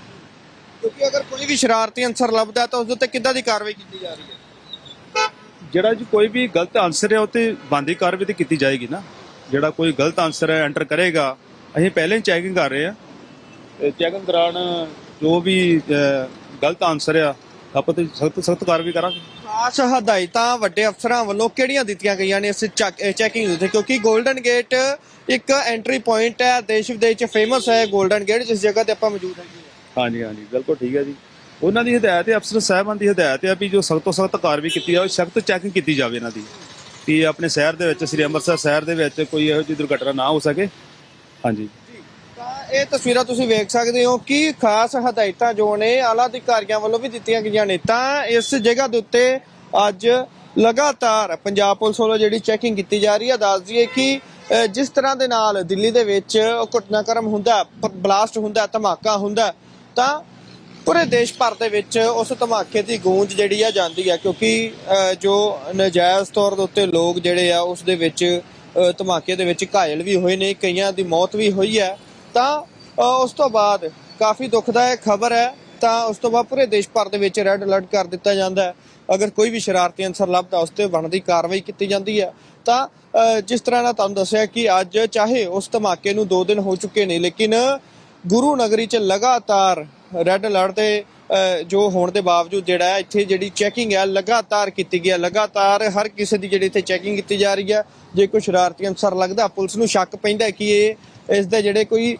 ਕਿਉਂਕਿ ਅਗਰ ਕੋਈ ਵੀ ਸ਼ਰਾਰਤੀ ਅਨਸਰ ਲੱਭਦਾ ਤਾਂ ਉਸ ਦੇ ਉੱਤੇ ਕਿੱਦਾਂ ਦੀ ਕਾਰਵਾਈ ਕੀਤੀ ਜਾ ਰਹੀ ਹੈ? ਜਿਹੜਾ ਜੀ ਕੋਈ ਵੀ ਗਲਤ ਆਨਸਰ ਹੈ ਉਹ ਤੇ ਬੰਦੀ ਕਾਰਵਾਈ ਤੇ ਕੀਤੀ ਜਾਏਗੀ ਨਾ। ਜਿਹੜਾ ਕੋਈ ਗਲਤ ਆਨਸਰ ਹੈ ਐਂਟਰ ਕਰੇਗਾ ਅਸੀਂ ਪਹਿਲਾਂ ਹੀ ਚੈਕਿੰਗ ਕਰ ਰਹੇ ਆ ਚੈਕਿੰਗ ਦੌਰਾਨ ਜੋ ਵੀ ਗਲਤ ਆਨਸਰ ਆ ਆਪਾਂ ਤੇ ਸਖਤ ਸਖਤ ਕਾਰਵਾਈ ਕਰਾਂਗੇ। ਖਾਸ ਹਦਾਇਤਾਂ ਵੱਡੇ ਅਫਸਰਾਂ ਵੱਲੋਂ ਕਿਹੜੀਆਂ ਦਿੱਤੀਆਂ ਗਈਆਂ ਨੇ ਇਸ ਚੈਕਿੰਗ ਉੱਤੇ? ਕਿਉਂਕਿ 골ਡਨ ਗੇਟ ਇੱਕ ਐਂਟਰੀ ਪੁਆਇੰਟ ਹੈ ਦੇਸ਼ ਵਿਦੇਸ਼ ਚ ਫੇਮਸ ਹੈ 골ਡਨ ਗੇਟ ਜਿਸ ਜਗ੍ਹਾ ਤੇ ਆਪਾਂ ਮੌਜੂਦ ਹਾਂ। ਹਾਂਜੀ ਹਾਂਜੀ, ਬਿਲਕੁਲ ਠੀਕ ਹੈ ਜੀ। ਉਹਨਾਂ ਦੀ ਹਦਾਇਤ ਹੈ, ਅਫਸਰ ਸਾਹਿਬਾਨ ਦੀ ਹਦਾਇਤ ਹੈ ਵੀ ਜੋ ਸਖਤ ਤੋਂ ਸਖਤ ਕਾਰਵਾਈ ਕੀਤੀ ਜਾਵੇ, ਸਖਤ ਚੈਕਿੰਗ ਕੀਤੀ ਜਾਵੇ ਇਹਨਾਂ ਦੀ ਕਿ ਆਪਣੇ ਸ਼ਹਿਰ ਦੇ ਵਿੱਚ, ਸ੍ਰੀ ਅੰਮ੍ਰਿਤਸਰ ਸ਼ਹਿਰ ਦੇ ਵਿੱਚ ਕੋਈ ਇਹੋ ਜਿਹੀ ਦੁਰਘਟਨਾ ਨਾ ਹੋ ਸਕੇ। ਹਾਂਜੀ। ਇਹ ਤਸਵੀਰਾਂ ਤੁਸੀਂ ਵੇਖ ਸਕਦੇ ਹੋ ਕਿ ਖਾਸ ਹਦਾਇਤਾਂ ਜੋ ਨੇ, ਆਲਾ ਅਧਿਕਾਰੀਆਂ ਵੱਲੋਂ ਵੀ ਦਿੱਤੀਆਂ ਗਈਆਂ ਨੇ। ਤਾਂ ਇਸ ਜਗ੍ਹਾ ਦੇ ਉੱਤੇ ਅੱਜ ਲਗਾਤਾਰ ਪੰਜਾਬ ਪੁਲਿਸ ਵੱਲੋਂ ਜਿਹੜੀ ਚੈਕਿੰਗ ਕੀਤੀ ਜਾ ਰਹੀ ਹੈ, ਦੱਸ ਦਈਏ ਕਿ ਜਿਸ ਤਰ੍ਹਾਂ ਦੇ ਨਾਲ ਦਿੱਲੀ ਦੇ ਵਿੱਚ ਘਟਨਾਕ੍ਰਮ ਹੁੰਦਾ ਬਲਾਸਟ ਹੁੰਦਾ, ਧਮਾਕਾ ਹੁੰਦਾ ਤਾਂ ਪੂਰੇ ਦੇਸ਼ ਭਰ ਦੇ ਵਿੱਚ ਉਸ ਧਮਾਕੇ ਦੀ ਗੂੰਜ ਜਿਹੜੀ ਆ ਜਾਂਦੀ ਆ, ਕਿਉਂਕਿ ਜੋ ਨਜਾਇਜ਼ ਤੌਰ ਦੇ ਉੱਤੇ ਲੋਕ ਜਿਹੜੇ ਆ, ਉਸ ਦੇ ਵਿੱਚ ਧਮਾਕੇ ਦੇ ਵਿੱਚ ਘਾਇਲ ਵੀ ਹੋਏ ਨੇ, ਕਈਆਂ ਦੀ ਮੌਤ ਵੀ ਹੋਈ ਹੈ। ਤਾਂ ਉਸ ਤੋਂ ਬਾਅਦ ਕਾਫੀ ਦੁਖਦਾਇਕ ਖਬਰ ਹੈ, ਤਾਂ ਉਸ ਤੋਂ ਬਾਅਦ ਪੂਰੇ ਦੇਸ਼ ਭਰ ਦੇ ਵਿੱਚ ਰੈੱਡ ਅਲਰਟ ਕਰ ਦਿੱਤਾ ਜਾਂਦਾ ਹੈ। ਅਗਰ ਕੋਈ ਵੀ ਸ਼ਰਾਰਤੀ ਅਨਸਰ ਲੱਭਦਾ, ਉਸ ਤੇ ਬਣਦੀ ਕਾਰਵਾਈ ਕੀਤੀ ਜਾਂਦੀ ਹੈ। ਤਾਂ ਜਿਸ ਤਰ੍ਹਾਂ ਨਾਲ ਤੁਹਾਨੂੰ ਦੱਸਿਆ ਕਿ ਅੱਜ ਚਾਹੇ ਉਸ ਧਮਾਕੇ ਨੂੰ 2 ਦਿਨ ਹੋ ਚੁੱਕੇ ਨੇ, ਲੇਕਿਨ ਗੁਰੂ ਨਗਰੀ 'ਚ ਲਗਾਤਾਰ ਰੈੱਡ ਅਲਰਟ ਤੇ ਜੋ ਹੋਣ ਦੇ ਬਾਵਜੂਦ ਜਿਹੜਾ ਹੈ, ਇੱਥੇ ਜਿਹੜੀ ਚੈਕਿੰਗ ਹੈ, ਲਗਾਤਾਰ ਕੀਤੀ ਗਈ ਹੈ, ਲਗਾਤਾਰ ਹਰ ਕਿਸੇ ਦੀ ਜਿਹੜੀ ਇੱਥੇ ਚੈਕਿੰਗ ਕੀਤੀ ਜਾ ਰਹੀ ਹੈ। ਜੇ ਕੋਈ ਸ਼ਰਾਰਤੀ ਅਨਸਰ ਲੱਗਦਾ, ਪੁਲਿਸ ਨੂੰ ਸ਼ੱਕ ਪੈਂਦਾ ਕਿ ਇਹ ਇਸ ਦੇ ਜਿਹੜੇ ਕੋਈ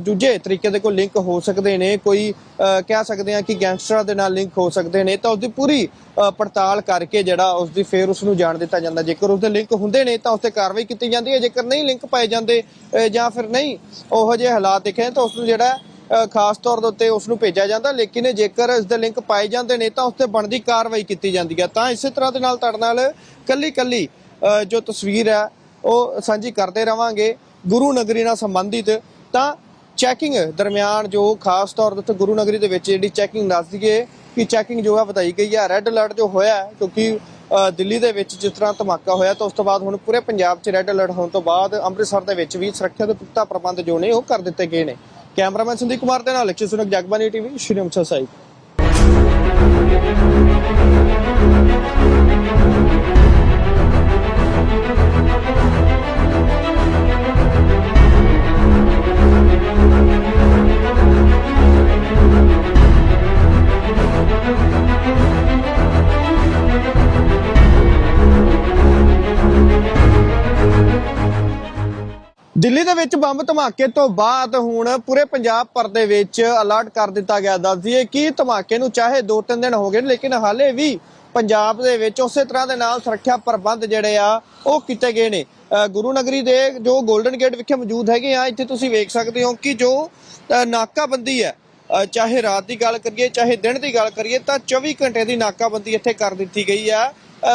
ਦੂਜੇ ਤਰੀਕੇ ਦੇ ਕੋਈ ਲਿੰਕ ਹੋ ਸਕਦੇ ਨੇ, ਕੋਈ ਕਹਿ ਸਕਦੇ ਆ ਕਿ ਗੈਂਗਸਟਰਾਂ ਦੇ ਨਾਲ ਲਿੰਕ ਹੋ ਸਕਦੇ ਨੇ, ਤਾਂ ਉਸਦੀ ਪੂਰੀ ਪੜਤਾਲ ਕਰਕੇ ਜਿਹੜਾ ਉਸਦੀ ਫੇਰ ਉਸ ਨੂੰ ਜਾਣ ਦਿੱਤਾ ਜਾਂਦਾ। ਜੇਕਰ ਉਸਦੇ ਲਿੰਕ ਹੁੰਦੇ ਨੇ, ਤਾਂ ਉਸ ਤੇ ਕਾਰਵਾਈ ਕੀਤੀ ਜਾਂਦੀ ਹੈ। ਜੇਕਰ ਨਹੀਂ ਲਿੰਕ ਪਾਏ ਜਾਂਦੇ ਜਾਂ ਫਿਰ ਨਹੀਂ, ਉਹੋ ਜਿਹੇ ਹਾਲਾਤ ਦਿਖੇ ਤਾਂ ਉਸ ਨੂੰ ਜਿਹੜਾ ਖਾਸ ਤੌਰ ਦੇ ਉੱਤੇ ਉਸ ਨੂੰ ਭੇਜਿਆ ਜਾਂਦਾ। ਲੇਕਿਨ ਜੇਕਰ ਇਸ ਦੇ ਲਿੰਕ ਪਾਏ ਜਾਂਦੇ ਨੇ, ਤਾਂ ਉਸ ਤੇ ਬਣਦੀ ਕਾਰਵਾਈ ਕੀਤੀ ਜਾਂਦੀ ਹੈ। ਤਾਂ ਇਸੇ ਤਰ੍ਹਾਂ ਦੇ ਨਾਲ ਤੁਹਾਡੇ ਨਾਲ ਕੱਲੀ ਕੱਲੀ ਜੋ ਤਸਵੀਰ ਹੈ, ਉਹ ਸਾਂਝੀ ਕਰਦੇ ਰਵਾਂਗੇ। ਗੁਰੂ ਨਗਰੀ ਨਾਲ ਸੰਬੰਧਿਤ, ਤਾਂ ਚੈਕਿੰਗ ਦਰਮਿਆਨ ਜੋ ਖਾਸ ਤੌਰ 'ਤੇ ਉੱਤੇ ਗੁਰੂ ਨਗਰੀ ਦੇ ਵਿੱਚ ਜਿਹੜੀ ਚੈਕਿੰਗ ਦੱਸ ਦਈਏ ਕਿ ਚੈਕਿੰਗ ਜੋ ਹੈ ਵਧਾਈ ਗਈ ਹੈ ਰੈੱਡ ਅਲਰਟ ਜੋ ਹੋਇਆ, ਕਿਉਂਕਿ ਦਿੱਲੀ ਦੇ ਵਿੱਚ ਜਿਸ ਤਰ੍ਹਾਂ ਧਮਾਕਾ ਹੋਇਆ, ਤਾਂ ਉਸ ਤੋਂ ਬਾਅਦ ਹੁਣ ਪੂਰੇ ਪੰਜਾਬ 'ਚ ਰੈੱਡ ਅਲਰਟ ਹੋਣ ਤੋਂ ਬਾਅਦ ਅੰਮ੍ਰਿਤਸਰ ਦੇ ਵਿੱਚ ਵੀ ਸੁਰੱਖਿਆ ਦੇ ਪੁਖਤਾ ਪ੍ਰਬੰਧ ਜੋ ਨੇ ਉਹ ਕਰ ਦਿੱਤੇ ਗਏ ਨੇ। ਕੈਮਰਾਮੈਨ ਸੰਦੀਪ ਕੁਮਾਰ ਦੇ ਨਾਲ ਲਕਸ਼ੇ ਸੁਨਕ ਜਗਬਾਨੀ ਟੀਵੀ, ਸ਼੍ਰੀ ਅੰਮ੍ਰਿਤਸਰ ਸਾਹਿਬ। ਦਿੱਲੀ ਦੇ ਵਿੱਚ ਬੰਬ ਧਮਾਕੇ ਤੋਂ ਬਾਅਦ ਹੁਣ ਪੂਰੇ ਪੰਜਾਬ ਭਰ ਦੇ ਵਿੱਚ ਅਲਰਟ ਕਰ ਦਿੱਤਾ ਗਿਆ। ਦੱਸ ਦਈਏ ਕਿ ਧਮਾਕੇ ਨੂੰ ਚਾਹੇ 2-3 ਦਿਨ ਹੋ ਗਏ ਨੇ, ਲੇਕਿਨ ਹਾਲੇ ਵੀ ਪੰਜਾਬ ਦੇ ਵਿੱਚ ਉਸੇ ਤਰ੍ਹਾਂ ਦੇ ਨਾਲ ਸੁਰੱਖਿਆ ਪ੍ਰਬੰਧ ਜਿਹੜੇ ਆ ਉਹ ਕੀਤੇ ਗਏ ਨੇ। ਗੁਰੂ ਨਗਰੀ ਦੇ ਜੋ 골ਡਨ ਗੇਟ ਵਿਖੇ ਮੌਜੂਦ ਹੈਗੇ ਆ ਇੱਥੇ ਤੁਸੀਂ ਵੇਖ ਸਕਦੇ ਹੋ ਕਿ ਜੋ ਨਾਕਾਬੰਦੀ ਹੈ ਚਾਹੇ ਰਾਤ ਦੀ ਗੱਲ ਕਰੀਏ ਚਾਹੇ ਦਿਨ ਦੀ ਗੱਲ ਕਰੀਏ ਤਾਂ 24 ਘੰਟੇ ਦੀ ਨਾਕਾਬੰਦੀ ਇੱਥੇ ਕਰ ਦਿੱਤੀ ਗਈ ਆ।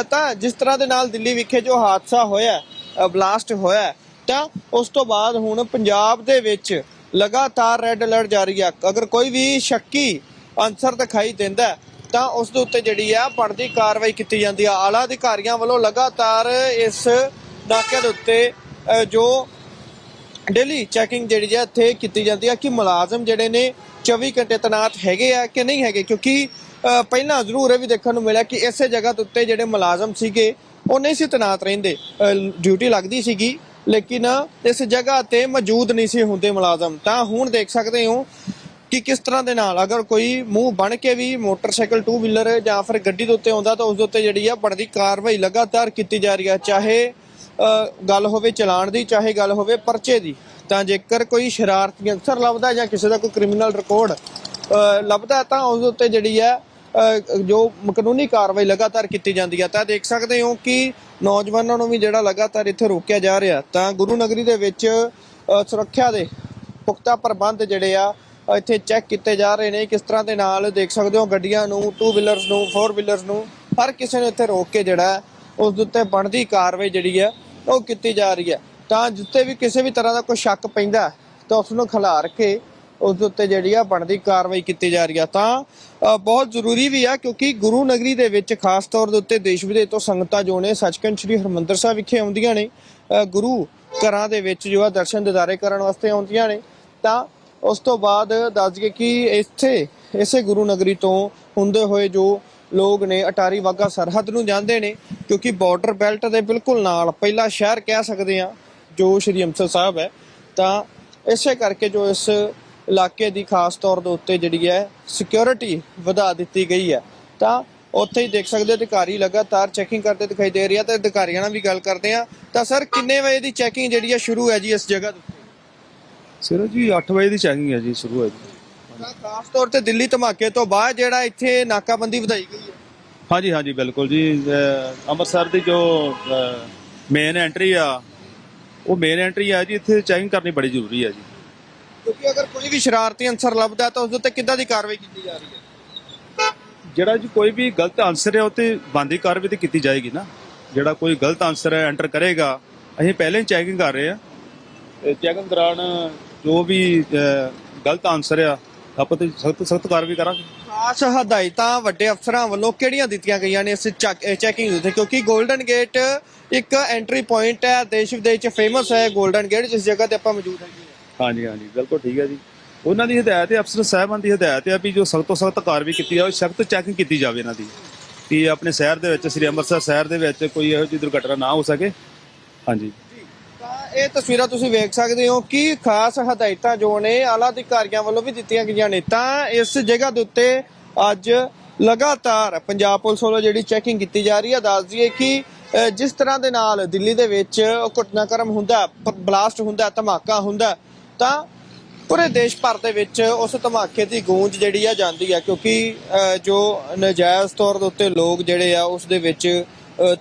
ਤਾਂ ਜਿਸ ਤਰ੍ਹਾਂ ਦੇ ਨਾਲ ਦਿੱਲੀ ਵਿਖੇ ਜੋ ਹਾਦਸਾ ਹੋਇਆ ਬਲਾਸਟ ਹੋਇਆ ਤਾਂ ਉਸ ਤੋਂ ਬਾਅਦ ਹੁਣ ਪੰਜਾਬ ਦੇ ਵਿੱਚ ਲਗਾਤਾਰ ਰੈੱਡ ਅਲਰਟ ਜਾਰੀ ਆ। ਅਗਰ ਕੋਈ ਵੀ ਸ਼ੱਕੀ ਅਨਸਰ ਦਿਖਾਈ ਦਿੰਦਾ ਤਾਂ ਉਸ ਦੇ ਉੱਤੇ ਜਿਹੜੀ ਆ ਪੜਦੀ ਕਾਰਵਾਈ ਕੀਤੀ ਜਾਂਦੀ ਆ। ਆਲਾ ਅਧਿਕਾਰੀਆਂ ਵੱਲੋਂ ਲਗਾਤਾਰ ਇਸ ਨਾਕੇ ਦੇ ਉੱਤੇ ਜੋ ਡੇਲੀ ਚੈਕਿੰਗ ਜਿਹੜੀ ਹੈ ਇੱਥੇ ਕੀਤੀ ਜਾਂਦੀ ਹੈ ਕਿ ਮੁਲਾਜ਼ਮ ਜਿਹੜੇ ਨੇ 24 ਘੰਟੇ ਤੈਨਾਤ ਹੈਗੇ ਆ ਕਿ ਨਹੀਂ ਹੈਗੇ। ਕਿਉਂਕਿ ਪਹਿਲਾਂ ਜ਼ਰੂਰ ਇਹ ਵੀ ਦੇਖਣ ਨੂੰ ਮਿਲਿਆ ਕਿ ਇਸੇ ਜਗ੍ਹਾ ਦੇ ਉੱਤੇ ਜਿਹੜੇ ਮੁਲਾਜ਼ਮ ਸੀਗੇ, ਉਹ ਨਹੀਂ ਸੀ ਤੈਨਾਤ ਰਹਿੰਦੇ। ਡਿਊਟੀ ਲੱਗਦੀ ਸੀਗੀ। ਲੇਕਿਨ ਇਸ ਜਗ੍ਹਾ ਤੇ ਮੌਜੂਦ ਨਹੀਂ ਸੀ ਹੁੰਦੇ ਮੁਲਾਜ਼ਮ। ਤਾਂ ਹੁਣ ਦੇਖ ਸਕਦੇ ਹੋ ਕਿ ਕਿਸ ਤਰ੍ਹਾਂ ਦੇ ਨਾਲ ਅਗਰ ਕੋਈ ਮੂੰਹ ਬਣ ਕੇ ਵੀ ਮੋਟਰਸਾਈਕਲ ਟੂ ਵੀਲਰ ਜਾਂ ਫਿਰ ਗੱਡੀ ਦੇ ਉੱਤੇ ਆਉਂਦਾ ਤਾਂ ਉਸ ਦੇ ਉੱਤੇ ਜਿਹੜੀ ਆ ਬਣਦੀ ਕਾਰਵਾਈ ਲਗਾਤਾਰ ਕੀਤੀ ਜਾ ਰਹੀ ਹੈ ਚਾਹੇ ਗੱਲ ਹੋਵੇ ਚਲਾਨ ਦੀ, ਚਾਹੇ ਗੱਲ ਹੋਵੇ ਪਰਚੇ ਦੀ। ਤਾਂ ਜੇਕਰ ਕੋਈ ਸ਼ਰਾਰਤੀ ਅਕਸਰ ਲੱਭਦਾ ਜਾਂ ਕਿਸੇ ਦਾ ਕੋਈ ਕ੍ਰਿਮੀਨਲ ਰਿਕਾਰਡ ਲੱਭਦਾ ਤਾਂ ਉਸ ਦੇ ਉੱਤੇ ਜਿਹੜੀ ਹੈ ਜੋ ਕਾਨੂੰਨੀ ਕਾਰਵਾਈ ਲਗਾਤਾਰ ਕੀਤੀ ਜਾਂਦੀ ਹੈ ਤਾਂ ਦੇਖ ਸਕਦੇ ਹੋ ਕਿ ਨੌਜਵਾਨਾਂ ਨੂੰ ਵੀ ਜਿਹੜਾ ਲਗਾਤਾਰ ਇੱਥੇ ਰੋਕਿਆ ਜਾ ਰਿਹਾ, ਤਾਂ ਗੁਰੂ ਨਗਰੀ ਦੇ ਵਿੱਚ ਸੁਰੱਖਿਆ ਦੇ ਪੁਖਤਾ ਪ੍ਰਬੰਧ ਜਿਹੜੇ ਆ ਇੱਥੇ ਚੈੱਕ ਕੀਤੇ ਜਾ ਰਹੇ ਨੇ। ਕਿਸ ਤਰ੍ਹਾਂ ਦੇ ਨਾਲ ਦੇਖ ਸਕਦੇ ਹੋ ਗੱਡੀਆਂ ਨੂੰ ਟੂ ਵੀਲਰਸ ਨੂੰ ਫੋਰ ਵੀਲਰਸ ਨੂੰ, ਹਰ ਕਿਸੇ ਨੂੰ ਇੱਥੇ ਰੋਕ ਕੇ ਜਿਹੜਾ ਉਸ ਦੇ ਉੱਤੇ ਬਣਦੀ ਕਾਰਵਾਈ ਜਿਹੜੀ ਹੈ ਉਹ ਕੀਤੀ ਜਾ ਰਹੀ ਹੈ ਤਾਂ ਜਿੱਥੇ ਵੀ ਕਿਸੇ ਵੀ ਤਰ੍ਹਾਂ ਦਾ ਕੋਈ ਸ਼ੱਕ ਪੈਂਦਾ, ਤਾਂ ਉਸ ਨੂੰ ਖਿਲਾਰ ਕੇ ਉਸ ਦੇ ਉੱਤੇ ਜਿਹੜੀ ਆ ਬਣਦੀ ਕਾਰਵਾਈ ਕੀਤੀ ਜਾ ਰਹੀ ਆ। ਤਾਂ ਬਹੁਤ ਜ਼ਰੂਰੀ ਵੀ ਆ ਕਿਉਂਕਿ ਗੁਰੂ ਨਗਰੀ ਦੇ ਵਿੱਚ ਖਾਸ ਤੌਰ ਦੇ ਉੱਤੇ ਦੇਸ਼ ਵਿਦੇਸ਼ ਤੋਂ ਸੰਗਤਾਂ ਜੋ ਨੇ ਸੱਚਖੰਡ ਸ੍ਰੀ ਹਰਮੰਦਰ ਸਾਹਿਬ ਵਿਖੇ ਆਉਂਦੀਆਂ ਨੇ। ਗੁਰੂ ਘਰਾਂ ਦੇ ਵਿੱਚ ਜੋ ਆ ਦਰਸ਼ਨ ਦਿਦਾਰੇ ਕਰਨ ਵਾਸਤੇ ਆਉਂਦੀਆਂ ਨੇ। ਤਾਂ, ਉਸ ਤੋਂ ਬਾਅਦ ਦੱਸ ਗਏ ਕਿ ਇੱਥੇ, ਇਸੇ ਗੁਰੂ ਨਗਰੀ ਤੋਂ ਹੁੰਦੇ ਹੋਏ ਜੋ ਲੋਕ ਨੇ ਅਟਾਰੀ ਵਾਗਾ ਸਰਹੱਦ ਨੂੰ ਜਾਂਦੇ ਨੇ, ਕਿਉਂਕਿ ਬਾਰਡਰ ਬੈਲਟ ਦੇ ਬਿਲਕੁਲ ਨਾਲ ਪਹਿਲਾ ਸ਼ਹਿਰ ਕਹਿ ਸਕਦੇ ਆ, ਜੋ ਸ਼੍ਰੀ ਅੰਮ੍ਰਿਤਸਰ ਸਾਹਿਬ ਹੈ। ਤਾਂ, ਇਸੇ ਕਰਕੇ ਜੋ ਇਸ ਇਲਾਕੇ ਦੀ ਖਾਸ ਤੌਰ ਦੇ ਉੱਤੇ ਜਿਹੜੀ ਹੈ ਸਿਕਿਉਰਿਟੀ ਵਧਾ ਦਿੱਤੀ ਗਈ ਹੈ। ਤਾਂ ਉੱਥੇ ਹੀ ਦੇਖ ਸਕਦੇ ਹੋ ਅਧਿਕਾਰੀ ਲਗਾਤਾਰ ਚੈਕਿੰਗ ਕਰਦੇ ਦਿਖਾਈ ਦੇ ਰਹੀ ਹੈ ਤੇ ਅਧਿਕਾਰੀਆਂ ਨਾਲ ਵੀ ਗੱਲ ਕਰਦੇ ਆ। ਤਾਂ ਸਰ ਕਿੰਨੇ ਵਜੇ ਦੀ ਚੈਕਿੰਗ ਜਿਹੜੀ ਹੈ ਸ਼ੁਰੂ ਹੈ ਜੀ ਇਸ ਜਗ੍ਹਾ ਤੇ ਸਿਰੋ ਜੀ 8 ਵਜੇ ਦੀ ਚੈਕਿੰਗ ਹੈ ਜੀ ਸ਼ੁਰੂ ਹੈ ਜੀ। ਖਾਸ ਤੌਰ ਤੇ ਦਿੱਲੀ ਧਮਾਕੇ ਤੋਂ ਬਾਅਦ ਜਿਹੜਾ ਇੱਥੇ ਨਾਕਾਬੰਦੀ ਵਧਾਈ ਗਈ ਹੈ। ਹਾਂਜੀ ਹਾਂਜੀ ਬਿਲਕੁਲ ਜੀ। ਅੰਮ੍ਰਿਤਸਰ ਦੀ ਜੋ ਮੇਨ ਐਂਟਰੀ ਆ ਉਹ ਮੇਨ ਐਂਟਰੀ ਆ ਜੀ ਇੱਥੇ ਚੈਕਿੰਗ ਕਰਨੀ ਬੜੀ ਜ਼ਰੂਰੀ ਹੈ ਜੀ। ਕਿਉਂਕਿ ਅਗਰ ਕੋਈ ਵੀ ਸ਼ਰਾਰਤੀ ਅਨਸਰ ਲੱਭਦਾ ਤਾਂ ਉਸ ਦੇ ਉੱਤੇ ਕਿੱਦਾਂ ਦੀ ਕਾਰਵਾਈ ਕੀਤੀ ਜਾ ਰਹੀ ਹੈ? ਜਿਹੜਾ ਜੀ ਕੋਈ ਵੀ ਗਲਤ ਆਨਸਰ ਹੈ ਉਹ ਤੇ ਬੰਦੀ ਕਾਰਵਾਈ ਤੇ ਕੀਤੀ ਜਾਏਗੀ ਨਾ। ਜਿਹੜਾ ਕੋਈ ਗਲਤ ਆਨਸਰ ਹੈ ਐਂਟਰ ਕਰੇਗਾ। ਅਸੀਂ ਪਹਿਲਾਂ ਹੀ ਚੈਕਿੰਗ ਕਰ ਰਹੇ ਆ ਚੈਕਿੰਗ ਦੌਰਾਨ ਜੋ ਵੀ ਗਲਤ ਆਨਸਰ ਆ ਆਪਾਂ ਤੇ ਸਖਤ ਸਖਤ ਕਾਰਵਾਈ ਕਰਾਂਗੇ। ਖਾਸ ਹਦਾਇਤਾਂ ਵੱਡੇ ਅਫਸਰਾਂ ਵੱਲੋਂ ਕਿਹੜੀਆਂ ਦਿੱਤੀਆਂ ਗਈਆਂ ਨੇ ਇਸ ਚੈਕਿੰਗ ਉੱਤੇ? ਕਿਉਂਕਿ 골ਡਨ ਗੇਟ ਇੱਕ ਐਂਟਰੀ ਪੁਆਇੰਟ ਹੈ ਦੇਸ਼ ਵਿਦੇਸ਼ ਚ ਫੇਮਸ ਹੈ 골ਡਨ ਗੇਟ ਜਿਸ ਜਗ੍ਹਾ ਤੇ ਆਪਾਂ ਮੌਜੂਦ ਹਾਂ। ਹਾਂਜੀ ਹਾਂਜੀ, ਬਿਲਕੁਲ ਠੀਕ ਹੈ ਜੀ। ਉਹਨਾਂ ਦੀ ਹਦਾਇਤ ਹੈ, ਅਫਸਰ ਸਾਹਿਬਾਨ ਦੀ ਹਦਾਇਤ ਹੈ ਵੀ ਜੋ ਸਖਤ ਤੋਂ ਸਖਤ ਕਾਰਵਾਈ ਕੀਤੀ ਜਾਵੇ, ਸਖਤ ਚੈਕਿੰਗ ਕੀਤੀ ਜਾਵੇ ਇਹਨਾਂ ਦੀ, ਕਿ ਆਪਣੇ ਸ਼ਹਿਰ ਦੇ ਵਿੱਚ, ਸ੍ਰੀ ਅੰਮ੍ਰਿਤਸਰ ਸ਼ਹਿਰ ਦੇ ਵਿੱਚ ਕੋਈ ਇਹੋ ਜਿਹੀ ਦੁਰਘਟਨਾ ਨਾ ਹੋ ਸਕੇ। ਹਾਂਜੀ। ਇਹ ਤਸਵੀਰਾਂ ਤੁਸੀਂ ਵੇਖ ਸਕਦੇ ਹੋ ਕਿ ਖਾਸ ਹਦਾਇਤਾਂ ਜੋ ਨੇ, ਆਲਾ ਅਧਿਕਾਰੀਆਂ ਵੱਲੋਂ ਵੀ ਦਿੱਤੀਆਂ ਗਈਆਂ ਨੇ। ਤਾਂ ਇਸ ਜਗ੍ਹਾ ਦੇ ਉੱਤੇ ਅੱਜ ਲਗਾਤਾਰ ਪੰਜਾਬ ਪੁਲਿਸ ਵੱਲੋਂ ਜਿਹੜੀ ਚੈਕਿੰਗ ਕੀਤੀ ਜਾ ਰਹੀ ਹੈ, ਦੱਸ ਦਈਏ ਕਿ ਜਿਸ ਤਰ੍ਹਾਂ ਦੇ ਨਾਲ ਦਿੱਲੀ ਦੇ ਵਿੱਚ ਘਟਨਾਕ੍ਰਮ ਹੁੰਦਾ ਬਲਾਸਟ ਹੁੰਦਾ, ਧਮਾਕਾ ਹੁੰਦਾ ਤਾਂ ਪੂਰੇ ਦੇਸ਼ ਭਰ ਦੇ ਵਿੱਚ ਉਸ ਧਮਾਕੇ ਦੀ ਗੂੰਜ ਜਿਹੜੀ ਆ ਜਾਂਦੀ ਆ, ਕਿਉਂਕਿ ਜੋ ਨਜਾਇਜ਼ ਤੌਰ ਦੇ ਉੱਤੇ ਲੋਕ ਜਿਹੜੇ ਆ, ਉਸ ਦੇ ਵਿੱਚ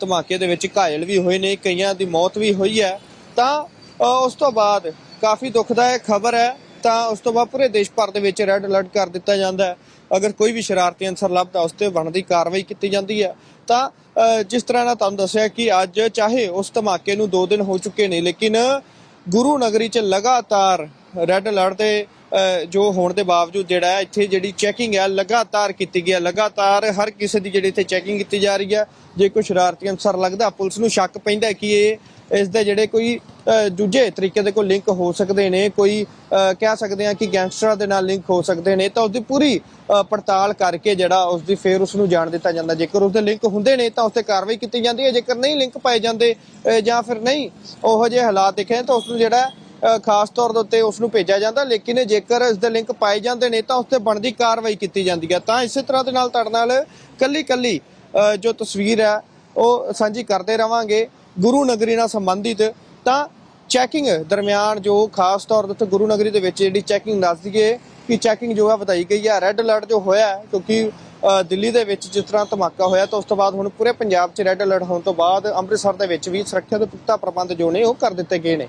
ਧਮਾਕੇ ਦੇ ਵਿੱਚ ਘਾਇਲ ਵੀ ਹੋਏ ਨੇ, ਕਈਆਂ ਦੀ ਮੌਤ ਵੀ ਹੋਈ ਹੈ। ਤਾਂ ਉਸ ਤੋਂ ਬਾਅਦ ਕਾਫੀ ਦੁਖਦਾਇਕ ਖਬਰ ਹੈ, ਤਾਂ ਉਸ ਤੋਂ ਬਾਅਦ ਪੂਰੇ ਦੇਸ਼ ਭਰ ਦੇ ਵਿੱਚ ਰੈੱਡ ਅਲਰਟ ਕਰ ਦਿੱਤਾ ਜਾਂਦਾ ਹੈ। ਅਗਰ ਕੋਈ ਵੀ ਸ਼ਰਾਰਤੀ ਅਨਸਰ ਲੱਭਦਾ, ਉਸ ਤੇ ਬਣਦੀ ਕਾਰਵਾਈ ਕੀਤੀ ਜਾਂਦੀ ਹੈ। ਤਾਂ ਜਿਸ ਤਰ੍ਹਾਂ ਨਾਲ ਤੁਹਾਨੂੰ ਦੱਸਿਆ ਕਿ ਅੱਜ ਚਾਹੇ ਉਸ ਧਮਾਕੇ ਨੂੰ 2 ਦਿਨ ਹੋ ਚੁੱਕੇ ਨੇ, ਲੇਕਿਨ ਗੁਰੂ ਨਗਰੀ 'ਚ ਲਗਾਤਾਰ ਰੈੱਡ ਅਲਰਟ ਦੇ ਜੋ ਹੋਣ ਦੇ ਬਾਵਜੂਦ ਜਿਹੜਾ ਇੱਥੇ ਜਿਹੜੀ ਚੈਕਿੰਗ ਹੈ, ਲਗਾਤਾਰ ਕੀਤੀ ਗਈ ਹੈ, ਲਗਾਤਾਰ ਹਰ ਕਿਸੇ ਦੀ ਜਿਹੜੀ ਇੱਥੇ ਚੈਕਿੰਗ ਕੀਤੀ ਜਾ ਰਹੀ ਹੈ। ਜੇ ਕੋਈ ਸ਼ਰਾਰਤੀ ਅਨਸਰ ਲੱਗਦਾ, ਪੁਲਿਸ ਨੂੰ ਸ਼ੱਕ ਪੈਂਦਾ ਕਿ ਇਹ ਇਸ ਦੇ ਜਿਹੜੇ ਕੋਈ ਦੂਜੇ ਤਰੀਕੇ ਦੇ ਕੋਈ ਲਿੰਕ ਹੋ ਸਕਦੇ ਨੇ, ਕੋਈ ਕਹਿ ਸਕਦੇ ਆ ਕਿ ਗੈਂਗਸਟਰਾਂ ਦੇ ਨਾਲ ਲਿੰਕ ਹੋ ਸਕਦੇ ਨੇ, ਤਾਂ ਉਸਦੀ ਪੂਰੀ ਪੜਤਾਲ ਕਰਕੇ ਜਿਹੜਾ ਉਸਦੀ ਫੇਰ ਉਸ ਨੂੰ ਜਾਣ ਦਿੱਤਾ ਜਾਂਦਾ। ਜੇਕਰ ਉਸਦੇ ਲਿੰਕ ਹੁੰਦੇ ਨੇ, ਤਾਂ ਉਸ ਤੇ ਕਾਰਵਾਈ ਕੀਤੀ ਜਾਂਦੀ ਹੈ। ਜੇਕਰ ਨਹੀਂ ਲਿੰਕ ਪਾਏ ਜਾਂਦੇ ਜਾਂ ਫਿਰ ਨਹੀਂ, ਉਹੋ ਜਿਹੇ ਹਾਲਾਤ ਦਿਖੇ ਤਾਂ ਉਸ ਨੂੰ ਜਿਹੜਾ ਖਾਸ ਤੌਰ ਦੇ ਉੱਤੇ ਉਸ ਨੂੰ ਭੇਜਿਆ ਜਾਂਦਾ, ਲੇਕਿਨ ਜੇਕਰ ਇਸ ਦੇ ਲਿੰਕ ਪਾਏ ਜਾਂਦੇ ਨੇ, ਤਾਂ ਉਸ ਤੇ ਬਣਦੀ ਕਾਰਵਾਈ ਕੀਤੀ ਜਾਂਦੀ ਹੈ। ਤਾਂ ਇਸੇ ਤਰ੍ਹਾਂ ਦੇ ਨਾਲ ਤੁਹਾਡੇ ਨਾਲ ਕੱਲੀ ਕੱਲੀ ਜੋ ਤਸਵੀਰ ਹੈ, ਉਹ ਸਾਂਝੀ ਕਰਦੇ ਰਵਾਂਗੇ ਗੁਰੂ ਨਗਰੀ ਨਾਲ ਸੰਬੰਧਿਤ। ਤਾਂ ਚੈਕਿੰਗ ਦਰਮਿਆਨ ਜੋ ਖਾਸ ਤੌਰ ਦੇ ਉੱਤੇ ਗੁਰੂ ਨਗਰੀ ਦੇ ਵਿੱਚ ਜਿਹੜੀ ਚੈਕਿੰਗ ਦੱਸਦੀ ਹੈ ਕਿ ਚੈਕਿੰਗ ਜੋ ਹੈ ਵਧਾਈ ਗਈ ਹੈ। ਰੈੱਡ ਅਲਰਟ ਜੋ ਹੋਇਆ ਕਿਉਂਕਿ ਦਿੱਲੀ ਦੇ ਵਿੱਚ ਜਿਸ ਤਰ੍ਹਾਂ ਧਮਾਕਾ ਹੋਇਆ, ਤਾਂ ਉਸ ਤੋਂ ਬਾਅਦ ਹੁਣ ਪੂਰੇ ਪੰਜਾਬ 'ਚ ਰੈੱਡ ਅਲਰਟ ਹੋਣ ਤੋਂ ਬਾਅਦ ਅੰਮ੍ਰਿਤਸਰ ਦੇ ਵਿੱਚ ਵੀ ਸੁਰੱਖਿਆ ਦੇ ਪੁਖਤਾ ਪ੍ਰਬੰਧ ਜੋ ਨੇ ਉਹ ਕਰ ਦਿੱਤੇ ਗਏ ਨੇ।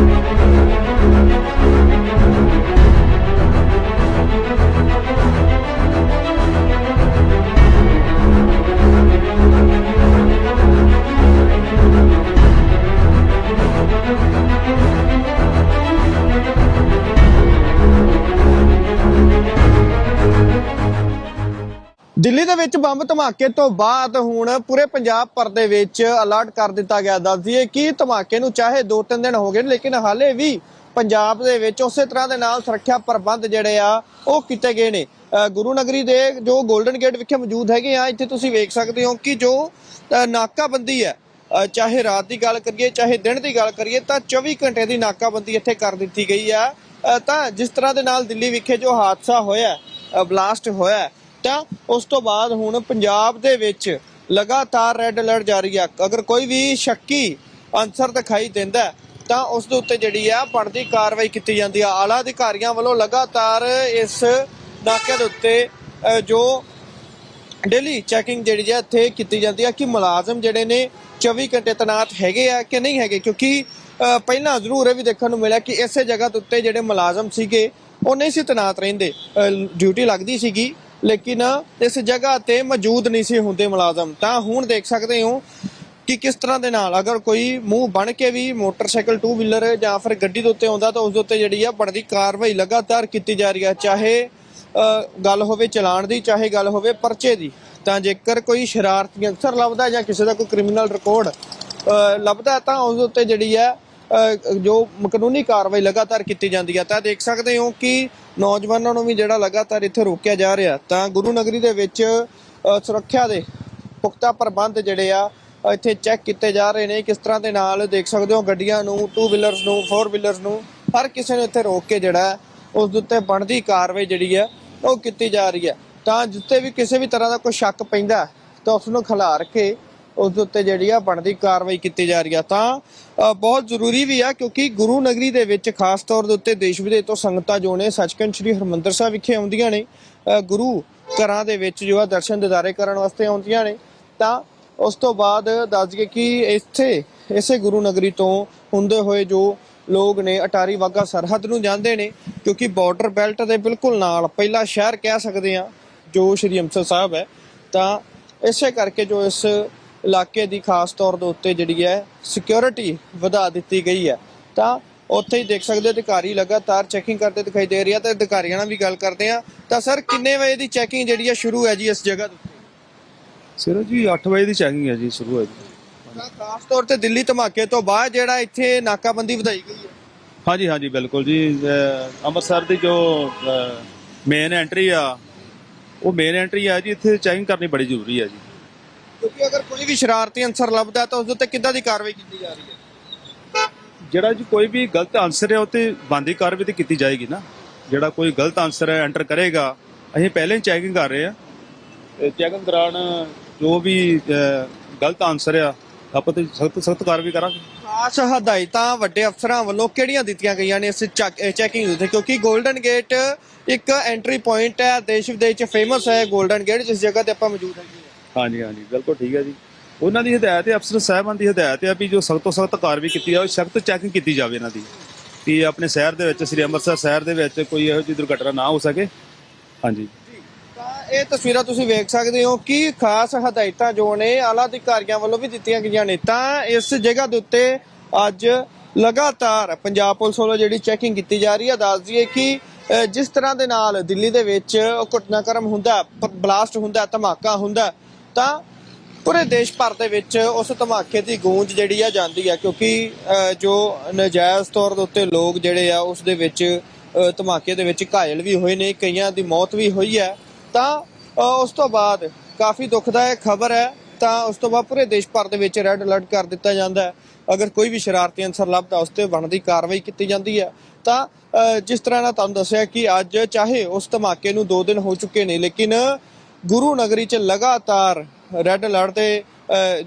ਦਿੱਲੀ ਦੇ ਵਿੱਚ ਬੰਬ ਧਮਾਕੇ ਤੋਂ ਬਾਅਦ ਹੁਣ ਪੂਰੇ ਪੰਜਾਬ ਭਰ ਦੇ ਵਿੱਚ ਅਲਰਟ ਕਰ ਦਿੱਤਾ ਗਿਆ। ਦੱਸ ਕਿ ਧਮਾਕੇ ਨੂੰ ਚਾਹੇ 2-3 ਦਿਨ ਹੋ ਗਏ ਲੇਕਿਨ ਹਾਲੇ ਵੀ ਪੰਜਾਬ ਦੇ ਵਿੱਚ ਉਸੇ ਤਰ੍ਹਾਂ ਦੇ ਨਾਲ ਸੁਰੱਖਿਆ ਪ੍ਰਬੰਧ ਜਿਹੜੇ ਆ, ਉਹ ਕੀਤੇ ਗਏ ਨੇ। ਗੁਰੂ ਨਗਰੀ ਦੇ ਜੋ 골ਡਨ ਗੇਟ ਵਿਖੇ ਮੌਜੂਦ ਹੈਗੇ ਆ, ਇੱਥੇ ਤੁਸੀਂ ਵੇਖ ਸਕਦੇ ਹੋ ਕਿ ਜੋ ਨਾਕਾਬੰਦੀ ਹੈ ਚਾਹੇ ਰਾਤ ਦੀ ਗੱਲ ਕਰੀਏ, ਚਾਹੇ ਦਿਨ ਦੀ ਗੱਲ ਕਰੀਏ, ਤਾਂ 24 ਘੰਟੇ ਦੀ ਨਾਕਾਬੰਦੀ ਇੱਥੇ ਕਰ ਦਿੱਤੀ ਗਈ ਆ। ਤਾਂ ਜਿਸ ਤਰ੍ਹਾਂ ਦੇ ਨਾਲ ਦਿੱਲੀ ਵਿਖੇ ਜੋ ਹਾਦਸਾ ਹੋਇਆ ਬਲਾਸਟ ਹੋਇਆ, ਤਾਂ ਉਸ ਤੋਂ ਬਾਅਦ ਹੁਣ ਪੰਜਾਬ ਦੇ ਵਿੱਚ ਲਗਾਤਾਰ ਰੈੱਡ ਅਲਰਟ ਜਾਰੀ ਆ। ਅਗਰ ਕੋਈ ਵੀ ਸ਼ੱਕੀ ਅਨਸਰ ਦਿਖਾਈ ਦਿੰਦਾ ਤਾਂ ਉਸ ਦੇ ਉੱਤੇ ਜਿਹੜੀ ਆ ਬਣਦੀ ਕਾਰਵਾਈ ਕੀਤੀ ਜਾਂਦੀ ਆ। ਆਲਾ ਅਧਿਕਾਰੀਆਂ ਵੱਲੋਂ ਲਗਾਤਾਰ ਇਸ ਨਾਕੇ ਦੇ ਉੱਤੇ ਜੋ ਡੇਲੀ ਚੈਕਿੰਗ ਜਿਹੜੀ ਹੈ ਇੱਥੇ ਕੀਤੀ ਜਾਂਦੀ ਹੈ ਕਿ ਮੁਲਾਜ਼ਮ ਜਿਹੜੇ ਨੇ 24 ਘੰਟੇ ਤੈਨਾਤ ਹੈਗੇ ਆ ਕਿ ਨਹੀਂ ਹੈਗੇ? ਕਿਉਂਕਿ ਪਹਿਲਾਂ ਜ਼ਰੂਰ ਇਹ ਵੀ ਦੇਖਣ ਨੂੰ ਮਿਲਿਆ ਕਿ ਇਸੇ ਜਗ੍ਹਾ ਦੇ ਉੱਤੇ ਜਿਹੜੇ ਮੁਲਾਜ਼ਮ ਸੀਗੇ, ਉਹ ਨਹੀਂ ਸੀ ਤੈਨਾਤ ਰਹਿੰਦੇ। ਡਿਊਟੀ ਲੱਗਦੀ ਸੀਗੀ। ਲੇਕਿਨ ਇਸ ਜਗ੍ਹਾ ਤੇ ਮੌਜੂਦ ਨਹੀਂ ਸੀ ਹੁੰਦੇ ਮੁਲਾਜ਼ਮ। ਤਾਂ ਹੁਣ ਦੇਖ ਸਕਦੇ ਹੋ ਕਿ ਕਿਸ ਤਰ੍ਹਾਂ ਦੇ ਨਾਲ ਅਗਰ ਕੋਈ ਮੂੰਹ ਬਣ ਕੇ ਵੀ ਮੋਟਰਸਾਈਕਲ ਟੂ ਵੀਲਰ ਜਾਂ ਫਿਰ ਗੱਡੀ ਦੇ ਉੱਤੇ ਆਉਂਦਾ ਤਾਂ ਉਸ ਦੇ ਉੱਤੇ ਜਿਹੜੀ ਆ ਬਣਦੀ ਕਾਰਵਾਈ ਲਗਾਤਾਰ ਕੀਤੀ ਜਾ ਰਹੀ ਹੈ, ਚਾਹੇ ਗੱਲ ਹੋਵੇ ਚਲਾਨ ਦੀ, ਚਾਹੇ ਗੱਲ ਹੋਵੇ ਪਰਚੇ ਦੀ। ਤਾਂ ਜੇਕਰ ਕੋਈ ਸ਼ਰਾਰਤੀ ਅਕਸਰ ਲੱਭਦਾ ਜਾਂ ਕਿਸੇ ਦਾ ਕੋਈ ਕ੍ਰਿਮੀਨਲ ਰਿਕਾਰਡ ਲੱਭਦਾ ਤਾਂ ਉਸ ਦੇ ਉੱਤੇ ਜਿਹੜੀ ਹੈ ਜੋ ਕਾਨੂੰਨੀ ਕਾਰਵਾਈ ਲਗਾਤਾਰ ਕੀਤੀ ਜਾਂਦੀ ਹੈ ਤਾਂ ਦੇਖ ਸਕਦੇ ਹੋ ਕਿ ਨੌਜਵਾਨਾਂ ਨੂੰ ਵੀ ਜਿਹੜਾ ਲਗਾਤਾਰ ਇੱਥੇ ਰੋਕਿਆ ਜਾ ਰਿਹਾ, ਤਾਂ ਗੁਰੂ ਨਗਰੀ ਦੇ ਵਿੱਚ ਸੁਰੱਖਿਆ ਦੇ ਪੁਖਤਾ ਪ੍ਰਬੰਧ ਜਿਹੜੇ ਆ ਇੱਥੇ ਚੈੱਕ ਕੀਤੇ ਜਾ ਰਹੇ ਨੇ। ਕਿਸ ਤਰ੍ਹਾਂ ਦੇ ਨਾਲ ਦੇਖ ਸਕਦੇ ਹੋ ਗੱਡੀਆਂ ਨੂੰ ਟੂ ਵੀਲਰਸ ਨੂੰ ਫੋਰ ਵੀਲਰਸ ਨੂੰ, ਹਰ ਕਿਸੇ ਨੂੰ ਇੱਥੇ ਰੋਕ ਕੇ ਜਿਹੜਾ, ਉਸ ਦੇ ਉੱਤੇ ਬਣਦੀ ਕਾਰਵਾਈ ਜਿਹੜੀ ਹੈ ਉਹ ਕੀਤੀ ਜਾ ਰਹੀ ਹੈ ਤਾਂ ਜਿੱਥੇ ਵੀ ਕਿਸੇ ਵੀ ਤਰ੍ਹਾਂ ਦਾ ਕੋਈ ਸ਼ੱਕ ਪੈਂਦਾ, ਤਾਂ ਉਸ ਨੂੰ ਖਿਲਾਰ ਕੇ ਉਸ ਦੇ ਉੱਤੇ ਜਿਹੜੀ ਆ ਬਣਦੀ ਕਾਰਵਾਈ ਕੀਤੀ ਜਾ ਰਹੀ ਆ। ਤਾਂ ਬਹੁਤ ਜ਼ਰੂਰੀ ਵੀ ਆ ਕਿਉਂਕਿ ਗੁਰੂ ਨਗਰੀ ਦੇ ਵਿੱਚ ਖਾਸ ਤੌਰ ਦੇ ਉੱਤੇ ਦੇਸ਼ ਵਿਦੇਸ਼ ਤੋਂ ਸੰਗਤਾਂ ਜੋ ਨੇ ਸੱਚਖੰਡ ਸ੍ਰੀ ਹਰਮੰਦਰ ਸਾਹਿਬ ਵਿਖੇ ਆਉਂਦੀਆਂ ਨੇ। ਗੁਰੂ ਘਰਾਂ ਦੇ ਵਿੱਚ ਜੋ ਆ ਦਰਸ਼ਨ ਦਿਦਾਰੇ ਕਰਨ ਵਾਸਤੇ ਆਉਂਦੀਆਂ ਨੇ। ਤਾਂ, ਉਸ ਤੋਂ ਬਾਅਦ ਦੱਸ ਦਈਏ ਕਿ ਇੱਥੇ, ਇਸੇ ਗੁਰੂ ਨਗਰੀ ਤੋਂ ਹੁੰਦੇ ਹੋਏ ਜੋ ਲੋਕ ਨੇ ਅਟਾਰੀ ਵਾਗਾ ਸਰਹੱਦ ਨੂੰ ਜਾਂਦੇ ਨੇ, ਕਿਉਂਕਿ ਬਾਰਡਰ ਬੈਲਟ ਦੇ ਬਿਲਕੁਲ ਨਾਲ ਪਹਿਲਾ ਸ਼ਹਿਰ ਕਹਿ ਸਕਦੇ ਆ, ਜੋ ਸ਼੍ਰੀ ਅੰਮ੍ਰਿਤਸਰ ਸਾਹਿਬ ਹੈ। ਤਾਂ, ਇਸੇ ਕਰਕੇ ਜੋ ਇਸ ਇਲਾਕੇ ਦੀ ਖਾਸ ਤੌਰ ਦੇ ਉੱਤੇ ਜਿਹੜੀ ਹੈ ਸਿਕਿਉਰਿਟੀ ਵਧਾ ਦਿੱਤੀ ਗਈ ਹੈ। ਤਾਂ ਉੱਥੇ ਹੀ ਦੇਖ ਸਕਦੇ ਹੋ ਅਧਿਕਾਰੀ ਲਗਾਤਾਰ ਚੈਕਿੰਗ ਕਰਦੇ ਦਿਖਾਈ ਦੇ ਰਹੀ ਆ ਤੇ ਅਧਿਕਾਰੀਆਂ ਨਾਲ ਵੀ ਗੱਲ ਕਰਦੇ ਆ। ਤਾਂ ਸਰ ਕਿੰਨੇ ਵਜੇ ਦੀ ਚੈਕਿੰਗ ਜਿਹੜੀ ਆ ਸ਼ੁਰੂ ਹੈ ਜੀ ਇਸ ਜਗ੍ਹਾ ਦੇ ਉੱਤੇ? ਸਿਰਫ ਜੀ 8 ਵਜੇ ਦੀ ਚੈਕਿੰਗ ਹੈ ਜੀ ਸ਼ੁਰੂ ਹੈ ਜੀ। ਤਾਂ ਖਾਸ ਤੌਰ ਤੇ ਦਿੱਲੀ ਧਮਾਕੇ ਤੋਂ ਬਾਅਦ ਜਿਹੜਾ ਇੱਥੇ ਨਾਕਾਬੰਦੀ ਵਧਾਈ ਗਈ ਹੈ। ਹਾਂਜੀ ਹਾਂਜੀ ਬਿਲਕੁਲ ਜੀ। ਅੰਮ੍ਰਿਤਸਰ ਦੀ ਜੋ ਮੇਨ ਐਂਟਰੀ ਆ ਉਹ ਮੇਨ ਐਂਟਰੀ ਆ ਜੀ ਇੱਥੇ ਚੈਕਿੰਗ ਕਰਨੀ ਬੜੀ ਜ਼ਰੂਰੀ ਹੈ ਜੀ। ਕਿਉਂਕਿ ਅਗਰ ਕੋਈ ਵੀ ਸ਼ਰਾਰਤੀ ਅਨਸਰ ਲੱਭਦਾ ਤਾਂ ਉਸ ਦੇ ਉੱਤੇ ਕਿੱਦਾਂ ਦੀ ਕਾਰਵਾਈ ਕੀਤੀ ਜਾ ਰਹੀ ਹੈ? ਜਿਹੜਾ ਜੀ ਕੋਈ ਵੀ ਗਲਤ ਆਨਸਰ ਹੈ ਉਹ ਤੇ ਬੰਦੀ ਕਾਰਵਾਈ ਤੇ ਕੀਤੀ ਜਾਏਗੀ ਨਾ। ਜਿਹੜਾ ਕੋਈ ਗਲਤ ਆਨਸਰ ਹੈ ਐਂਟਰ ਕਰੇਗਾ। ਅਸੀਂ ਪਹਿਲਾਂ ਹੀ ਚੈਕਿੰਗ ਕਰ ਰਹੇ ਆ ਚੈਕਿੰਗ ਦੌਰਾਨ ਜੋ ਵੀ ਗਲਤ ਆਨਸਰ ਆ ਆਪਾਂ ਤੇ ਸਖਤ ਸਖਤ ਕਾਰਵਾਈ ਕਰਾਂਗੇ। ਖਾਸ ਹਦਾਇਤਾਂ ਵੱਡੇ ਅਫਸਰਾਂ ਵੱਲੋਂ ਕਿਹੜੀਆਂ ਦਿੱਤੀਆਂ ਗਈਆਂ ਨੇ ਇਸ ਚੈਕਿੰਗ ਉੱਤੇ? ਕਿਉਂਕਿ 골ਡਨ ਗੇਟ ਇੱਕ ਐਂਟਰੀ ਪੁਆਇੰਟ ਹੈ ਦੇਸ਼ ਵਿਦੇਸ਼ ਚ ਫੇਮਸ ਹੈ 골ਡਨ ਗੇਟ ਜਿਸ ਜਗ੍ਹਾ ਤੇ ਆਪਾਂ ਮੌਜੂਦ ਹਾਂ। ਹਾਂਜੀ ਹਾਂਜੀ, ਬਿਲਕੁਲ ਠੀਕ ਹੈ ਜੀ। ਉਹਨਾਂ ਦੀ ਹਦਾਇਤ ਹੈ, ਅਫਸਰ ਸਾਹਿਬਾਨ ਦੀ ਹਦਾਇਤ ਹੈ ਵੀ ਜੋ ਸਖਤ ਤੋਂ ਸਖਤ ਕਾਰਵਾਈ ਕੀਤੀ ਜਾਵੇ, ਸਖਤ ਚੈਕਿੰਗ ਕੀਤੀ ਜਾਵੇ ਇਹਨਾਂ ਦੀ ਕਿ ਆਪਣੇ ਸ਼ਹਿਰ ਦੇ ਵਿੱਚ, ਸ੍ਰੀ ਅੰਮ੍ਰਿਤਸਰ ਸ਼ਹਿਰ ਦੇ ਵਿੱਚ ਕੋਈ ਇਹੋ ਜਿਹੀ ਦੁਰਘਟਨਾ ਨਾ ਹੋ ਸਕੇ। ਹਾਂਜੀ। ਇਹ ਤਸਵੀਰਾਂ ਤੁਸੀਂ ਵੇਖ ਸਕਦੇ ਹੋ ਕਿ ਖਾਸ ਹਦਾਇਤਾਂ ਜੋ ਨੇ, ਆਲਾ ਅਧਿਕਾਰੀਆਂ ਵੱਲੋਂ ਵੀ ਦਿੱਤੀਆਂ ਗਈਆਂ ਨੇ। ਤਾਂ ਇਸ ਜਗ੍ਹਾ ਦੇ ਉੱਤੇ ਅੱਜ ਲਗਾਤਾਰ ਪੰਜਾਬ ਪੁਲਿਸ ਵੱਲੋਂ ਜਿਹੜੀ ਚੈਕਿੰਗ ਕੀਤੀ ਜਾ ਰਹੀ ਹੈ, ਦੱਸ ਦਈਏ ਕਿ ਜਿਸ ਤਰ੍ਹਾਂ ਦੇ ਨਾਲ ਦਿੱਲੀ ਦੇ ਵਿੱਚ ਘਟਨਾਕ੍ਰਮ ਹੁੰਦਾ ਬਲਾਸਟ ਹੁੰਦਾ, ਧਮਾਕਾ ਹੁੰਦਾ ਤਾਂ ਪੂਰੇ ਦੇਸ਼ ਭਰ ਦੇ ਵਿੱਚ ਉਸ ਧਮਾਕੇ ਦੀ ਗੂੰਜ ਜਿਹੜੀ ਆ ਜਾਂਦੀ ਆ, ਕਿਉਂਕਿ ਜੋ ਨਜਾਇਜ਼ ਤੌਰ ਦੇ ਉੱਤੇ ਲੋਕ ਜਿਹੜੇ ਆ, ਉਸ ਦੇ ਵਿੱਚ ਧਮਾਕੇ ਦੇ ਵਿੱਚ ਘਾਇਲ ਵੀ ਹੋਏ ਨੇ, ਕਈਆਂ ਦੀ ਮੌਤ ਵੀ ਹੋਈ ਹੈ। ਤਾਂ ਉਸ ਤੋਂ ਬਾਅਦ ਕਾਫੀ ਦੁਖਦਾਇਕ ਖਬਰ ਹੈ, ਤਾਂ ਉਸ ਤੋਂ ਬਾਅਦ ਪੂਰੇ ਦੇਸ਼ ਭਰ ਦੇ ਵਿੱਚ ਰੈੱਡ ਅਲਰਟ ਕਰ ਦਿੱਤਾ ਜਾਂਦਾ ਹੈ। ਅਗਰ ਕੋਈ ਵੀ ਸ਼ਰਾਰਤੀ ਅਨਸਰ ਲੱਭਦਾ, ਉਸ ਤੇ ਬਣਦੀ ਕਾਰਵਾਈ ਕੀਤੀ ਜਾਂਦੀ ਹੈ। ਤਾਂ ਜਿਸ ਤਰ੍ਹਾਂ ਨਾਲ ਤੁਹਾਨੂੰ ਦੱਸਿਆ ਕਿ ਅੱਜ ਚਾਹੇ ਉਸ ਧਮਾਕੇ ਨੂੰ 2 ਦਿਨ ਹੋ ਚੁੱਕੇ ਨੇ, ਲੇਕਿਨ ਗੁਰੂ ਨਗਰੀ 'ਚ ਲਗਾਤਾਰ ਰੈੱਡ ਅਲਰਟ ਤੇ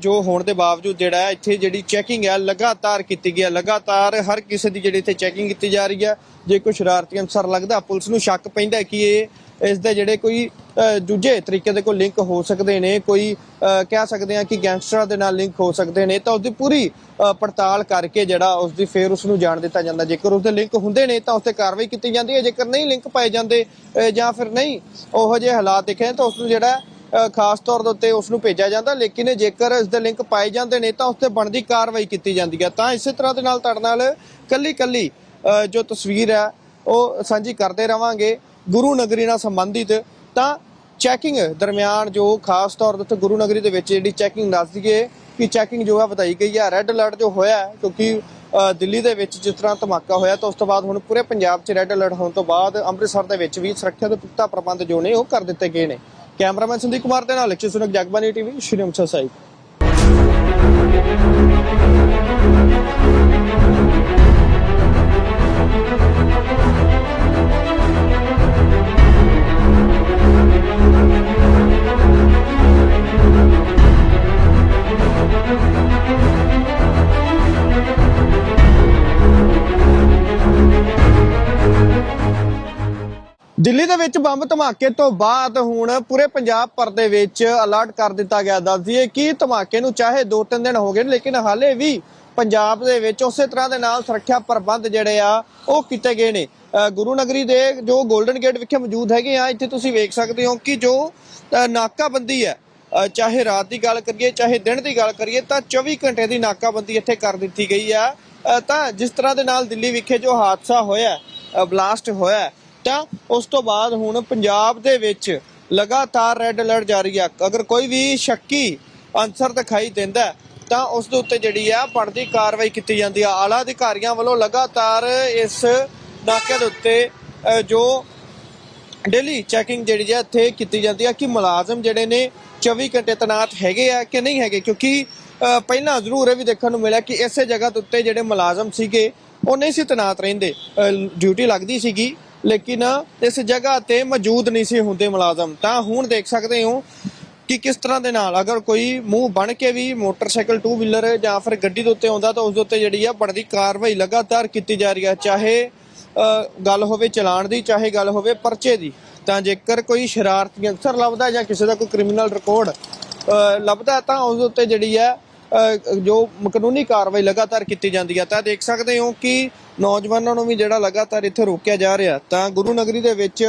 ਜੋ ਹੋਣ ਦੇ ਬਾਵਜੂਦ ਜਿਹੜਾ ਹੈ, ਇੱਥੇ ਜਿਹੜੀ ਚੈਕਿੰਗ ਹੈ, ਲਗਾਤਾਰ ਕੀਤੀ ਗਈ ਹੈ, ਲਗਾਤਾਰ ਹਰ ਕਿਸੇ ਦੀ ਜਿਹੜੀ ਇੱਥੇ ਚੈਕਿੰਗ ਕੀਤੀ ਜਾ ਰਹੀ ਹੈ। ਜੇ ਕੋਈ ਸ਼ਰਾਰਤੀ ਅਨਸਰ ਲੱਗਦਾ, ਪੁਲਿਸ ਨੂੰ ਸ਼ੱਕ ਪੈਂਦਾ ਕਿ ਇਹ, ਇਸ ਦੇ ਜਿਹੜੇ ਕੋਈ ਦੂਜੇ ਤਰੀਕੇ ਦੇ ਕੋਈ ਲਿੰਕ ਹੋ ਸਕਦੇ ਨੇ, ਕੋਈ ਕਹਿ ਸਕਦੇ ਆ ਕਿ ਗੈਂਗਸਟਰਾਂ ਦੇ ਨਾਲ ਲਿੰਕ ਹੋ ਸਕਦੇ ਨੇ, ਤਾਂ ਉਸਦੀ ਪੂਰੀ ਪੜਤਾਲ ਕਰਕੇ ਜਿਹੜਾ ਉਸਦੀ ਫੇਰ ਉਸ ਨੂੰ ਜਾਣ ਦਿੱਤਾ ਜਾਂਦਾ। ਜੇਕਰ ਉਸਦੇ ਲਿੰਕ ਹੁੰਦੇ ਨੇ, ਤਾਂ ਉਸ ਤੇ ਕਾਰਵਾਈ ਕੀਤੀ ਜਾਂਦੀ ਹੈ। ਜੇਕਰ ਨਹੀਂ ਲਿੰਕ ਪਾਏ ਜਾਂਦੇ ਜਾਂ ਫਿਰ ਨਹੀਂ, ਉਹੋ ਜਿਹੇ ਹਾਲਾਤ ਦਿਖੇ ਤਾਂ ਉਸ ਨੂੰ ਜਿਹੜਾ ਖਾਸ ਤੌਰ ਦੇ ਉੱਤੇ ਉਸ ਨੂੰ ਭੇਜਿਆ ਜਾਂਦਾ। ਲੇਕਿਨ ਜੇਕਰ ਇਸ ਦੇ ਲਿੰਕ ਪਾਏ ਜਾਂਦੇ ਨੇ, ਤਾਂ ਉਸ ਤੇ ਬਣਦੀ ਕਾਰਵਾਈ ਕੀਤੀ ਜਾਂਦੀ ਹੈ। ਤਾਂ ਇਸੇ ਤਰ੍ਹਾਂ ਦੇ ਨਾਲ ਤੁਹਾਡੇ ਨਾਲ ਕੱਲੀ ਕੱਲੀ ਜੋ ਤਸਵੀਰ ਹੈ, ਉਹ ਸਾਂਝੀ ਕਰਦੇ ਰਵਾਂਗੇ। ਗੁਰੂ ਨਗਰੀ ਨਾਲ ਸੰਬੰਧਿਤ ਤਾਂ ਚੈਕਿੰਗ ਦਰਮਿਆਨ ਜੋ ਖਾਸ ਤੌਰ 'ਤੇ ਉੱਥੇ ਗੁਰੂ ਨਗਰੀ ਦੇ ਵਿੱਚ ਜਿਹੜੀ ਚੈਕਿੰਗ ਦੱਸ ਦਈਏ ਕਿ ਚੈਕਿੰਗ ਜੋ ਹੈ ਵਧਾਈ ਗਈ ਹੈ। ਰੈੱਡ ਅਲਰਟ ਜੋ ਹੋਇਆ ਕਿਉਂਕਿ ਦਿੱਲੀ ਦੇ ਵਿੱਚ ਜਿਸ ਤਰ੍ਹਾਂ ਧਮਾਕਾ ਹੋਇਆ, ਤਾਂ ਉਸ ਤੋਂ ਬਾਅਦ ਹੁਣ ਪੂਰੇ ਪੰਜਾਬ 'ਚ ਰੈੱਡ ਅਲਰਟ ਹੋਣ ਤੋਂ ਬਾਅਦ ਅੰਮ੍ਰਿਤਸਰ ਦੇ ਵਿੱਚ ਵੀ ਸੁਰੱਖਿਆ ਦੇ ਪੁਖਤਾ ਪ੍ਰਬੰਧ ਜੋ ਨੇ ਉਹ ਕਰ ਦਿੱਤੇ ਗਏ ਨੇ। ਕੈਮਰਾਮੈਨ ਸੰਦੀਪ ਕੁਮਾਰ ਦੇ ਨਾਲ ਲਕਸ਼ੇ ਸੁਨਕ ਜਗਬਾਨੀ ਟੀਵੀ, ਸ਼੍ਰੀ ਅੰਮ੍ਰਿਤਸਰ ਸਾਹਿਬ। ਦਿੱਲੀ ਦੇ ਵਿੱਚ ਬੰਬ ਧਮਾਕੇ ਤੋਂ ਬਾਅਦ ਹੁਣ ਪੂਰੇ ਪੰਜਾਬ ਭਰ ਦੇ ਵਿੱਚ ਅਲਰਟ ਕਰ ਦਿੱਤਾ ਗਿਆ। ਦੱਸ ਕਿ ਧਮਾਕੇ ਨੂੰ ਚਾਹੇ 2-3 ਦਿਨ ਹੋ ਗਏ ਲੇਕਿਨ ਹਾਲੇ ਵੀ ਪੰਜਾਬ ਦੇ ਵਿੱਚ ਉਸੇ ਤਰ੍ਹਾਂ ਦੇ ਨਾਲ ਸੁਰੱਖਿਆ ਪ੍ਰਬੰਧ ਜਿਹੜੇ ਆ, ਉਹ ਕੀਤੇ ਗਏ ਨੇ। ਗੁਰੂ ਨਗਰੀ ਦੇ ਜੋ 골ਡਨ ਗੇਟ ਵਿਖੇ ਮੌਜੂਦ ਹੈਗੇ ਆ, ਇੱਥੇ ਤੁਸੀਂ ਵੇਖ ਸਕਦੇ ਹੋ ਕਿ ਜੋ ਨਾਕਾਬੰਦੀ ਹੈ ਚਾਹੇ ਰਾਤ ਦੀ ਗੱਲ ਕਰੀਏ, ਚਾਹੇ ਦਿਨ ਦੀ ਗੱਲ ਕਰੀਏ, ਤਾਂ 24 ਘੰਟੇ ਦੀ ਨਾਕਾਬੰਦੀ ਇੱਥੇ ਕਰ ਦਿੱਤੀ ਗਈ ਆ। ਤਾਂ ਜਿਸ ਤਰ੍ਹਾਂ ਦੇ ਨਾਲ ਦਿੱਲੀ ਵਿਖੇ ਜੋ ਹਾਦਸਾ ਹੋਇਆ ਬਲਾਸਟ ਹੋਇਆ ਤਾਂ ਉਸ ਤੋਂ ਬਾਅਦ ਹੁਣ ਪੰਜਾਬ ਦੇ ਵਿੱਚ ਲਗਾਤਾਰ ਰੈੱਡ ਅਲਰਟ ਜਾਰੀ ਆ ਅਗਰ ਕੋਈ ਵੀ ਸ਼ੱਕੀ ਅਨਸਰ ਦਿਖਾਈ ਦਿੰਦਾ ਤਾਂ ਉਸ ਦੇ ਉੱਤੇ ਜਿਹੜੀ ਆ ਬਣਦੀ ਕਾਰਵਾਈ ਕੀਤੀ ਜਾਂਦੀ ਆ ਆਲਾ ਅਧਿਕਾਰੀਆਂ ਵੱਲੋਂ ਲਗਾਤਾਰ ਇਸ ਨਾਕੇ ਦੇ ਉੱਤੇ ਜੋ ਡੇਲੀ ਚੈਕਿੰਗ ਜਿਹੜੀ ਹੈ ਇੱਥੇ ਕੀਤੀ ਜਾਂਦੀ ਹੈ ਕਿ ਮੁਲਾਜ਼ਮ ਜਿਹੜੇ ਨੇ 24 ਘੰਟੇ ਤੈਨਾਤ ਹੈਗੇ ਆ ਕਿ ਨਹੀਂ ਹੈਗੇ, ਕਿਉਂਕਿ ਪਹਿਲਾਂ ਜ਼ਰੂਰ ਇਹ ਵੀ ਦੇਖਣ ਨੂੰ ਮਿਲਿਆ ਕਿ ਇਸੇ ਜਗ੍ਹਾ ਦੇ ਉੱਤੇ ਜਿਹੜੇ ਮੁਲਾਜ਼ਮ ਸੀਗੇ ਉਹ ਨਹੀਂ ਸੀ ਤੈਨਾਤ ਰਹਿੰਦੇ। ਡਿਊਟੀ ਲੱਗਦੀ ਸੀਗੀ, ਲੇਕਿਨ ਇਸ ਜਗ੍ਹਾ ਤੇ ਮੌਜੂਦ ਨਹੀਂ ਸੀ ਹੁੰਦੇ ਮੁਲਾਜ਼ਮ। ਤਾਂ ਹੁਣ ਦੇਖ ਸਕਦੇ ਹੋ ਕਿ ਕਿਸ ਤਰ੍ਹਾਂ ਦੇ ਨਾਲ, ਅਗਰ ਕੋਈ ਮੂੰਹ ਬਣ ਕੇ ਵੀ ਮੋਟਰਸਾਈਕਲ ਟੂ ਵੀਲਰ ਜਾਂ ਫਿਰ ਗੱਡੀ ਦੇ ਉੱਤੇ ਆਉਂਦਾ, ਤਾਂ ਉਸ ਦੇ ਉੱਤੇ ਜਿਹੜੀ ਆ ਬਣਦੀ ਕਾਰਵਾਈ ਲਗਾਤਾਰ ਕੀਤੀ ਜਾ ਰਹੀ ਹੈ ਚਾਹੇ ਗੱਲ ਹੋਵੇ ਚਲਾਨ ਦੀ, ਚਾਹੇ ਗੱਲ ਹੋਵੇ ਪਰਚੇ ਦੀ। ਤਾਂ ਜੇਕਰ ਕੋਈ ਸ਼ਰਾਰਤੀ ਅਨਸਰ ਲੱਭਦਾ ਜਾਂ ਕਿਸੇ ਦਾ ਕੋਈ ਕ੍ਰਿਮੀਨਲ ਰਿਕਾਰਡ ਲੱਭਦਾ, ਤਾਂ ਉਸ ਦੇ ਉੱਤੇ ਜਿਹੜੀ ਹੈ ਜੋ ਕਾਨੂੰਨੀ ਕਾਰਵਾਈ ਲਗਾਤਾਰ ਕੀਤੀ ਜਾਂਦੀ ਹੈ ਤਾਂ ਦੇਖ ਸਕਦੇ ਹੋ ਕਿ ਨੌਜਵਾਨਾਂ ਨੂੰ ਵੀ ਜਿਹੜਾ ਲਗਾਤਾਰ ਇੱਥੇ ਰੋਕਿਆ ਜਾ ਰਿਹਾ। ਤਾਂ ਗੁਰੂ ਨਗਰੀ ਦੇ ਵਿੱਚ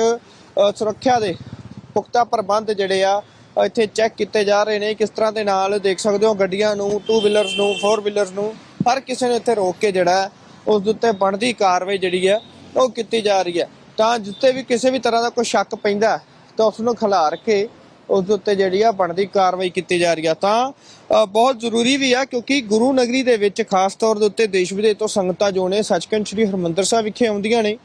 ਸੁਰੱਖਿਆ ਦੇ ਪੁਖਤਾ ਪ੍ਰਬੰਧ ਜਿਹੜੇ ਆ ਇੱਥੇ ਚੈੱਕ ਕੀਤੇ ਜਾ ਰਹੇ ਨੇ। ਕਿਸ ਤਰ੍ਹਾਂ ਦੇ ਨਾਲ ਦੇਖ ਸਕਦੇ ਹੋ ਗੱਡੀਆਂ ਨੂੰ ਟੂ ਵੀਲਰਸ ਨੂੰ ਫੋਰ ਵੀਲਰਸ ਨੂੰ, ਹਰ ਕਿਸੇ ਨੂੰ ਇੱਥੇ ਰੋਕ ਕੇ ਜਿਹੜਾ ਉਸ ਦੇ ਉੱਤੇ ਬਣਦੀ ਕਾਰਵਾਈ ਜਿਹੜੀ ਹੈ, ਉਹ ਕੀਤੀ ਜਾ ਰਹੀ ਹੈ। ਤਾਂ ਜਿੱਤੇ ਵੀ ਕਿਸੇ ਵੀ ਤਰ੍ਹਾਂ ਦਾ ਕੋਈ ਸ਼ੱਕ ਪੈਂਦਾ ਤਾਂ ਉਸ ਨੂੰ ਖਿਲਾਰ ਕੇ ਉਸ ਦੇ ਉੱਤੇ ਜਿਹੜੀ ਆ ਬਣਦੀ ਕਾਰਵਾਈ ਕੀਤੀ ਜਾ ਰਹੀ ਆ। ਤਾਂ ਬਹੁਤ ਜ਼ਰੂਰੀ ਵੀ ਆ, ਕਿਉਂਕਿ ਗੁਰੂ ਨਗਰੀ ਦੇ ਵਿੱਚ ਖਾਸ ਤੌਰ ਦੇ ਉੱਤੇ ਦੇਸ਼ ਵਿਦੇਸ਼ ਤੋਂ ਸੰਗਤਾਂ ਜੋ ਨੇ ਸੱਚਖੰਡ ਸ੍ਰੀ ਹਰਮੰਦਰ ਸਾਹਿਬ ਵਿਖੇ ਆਉਂਦੀਆਂ ਨੇ।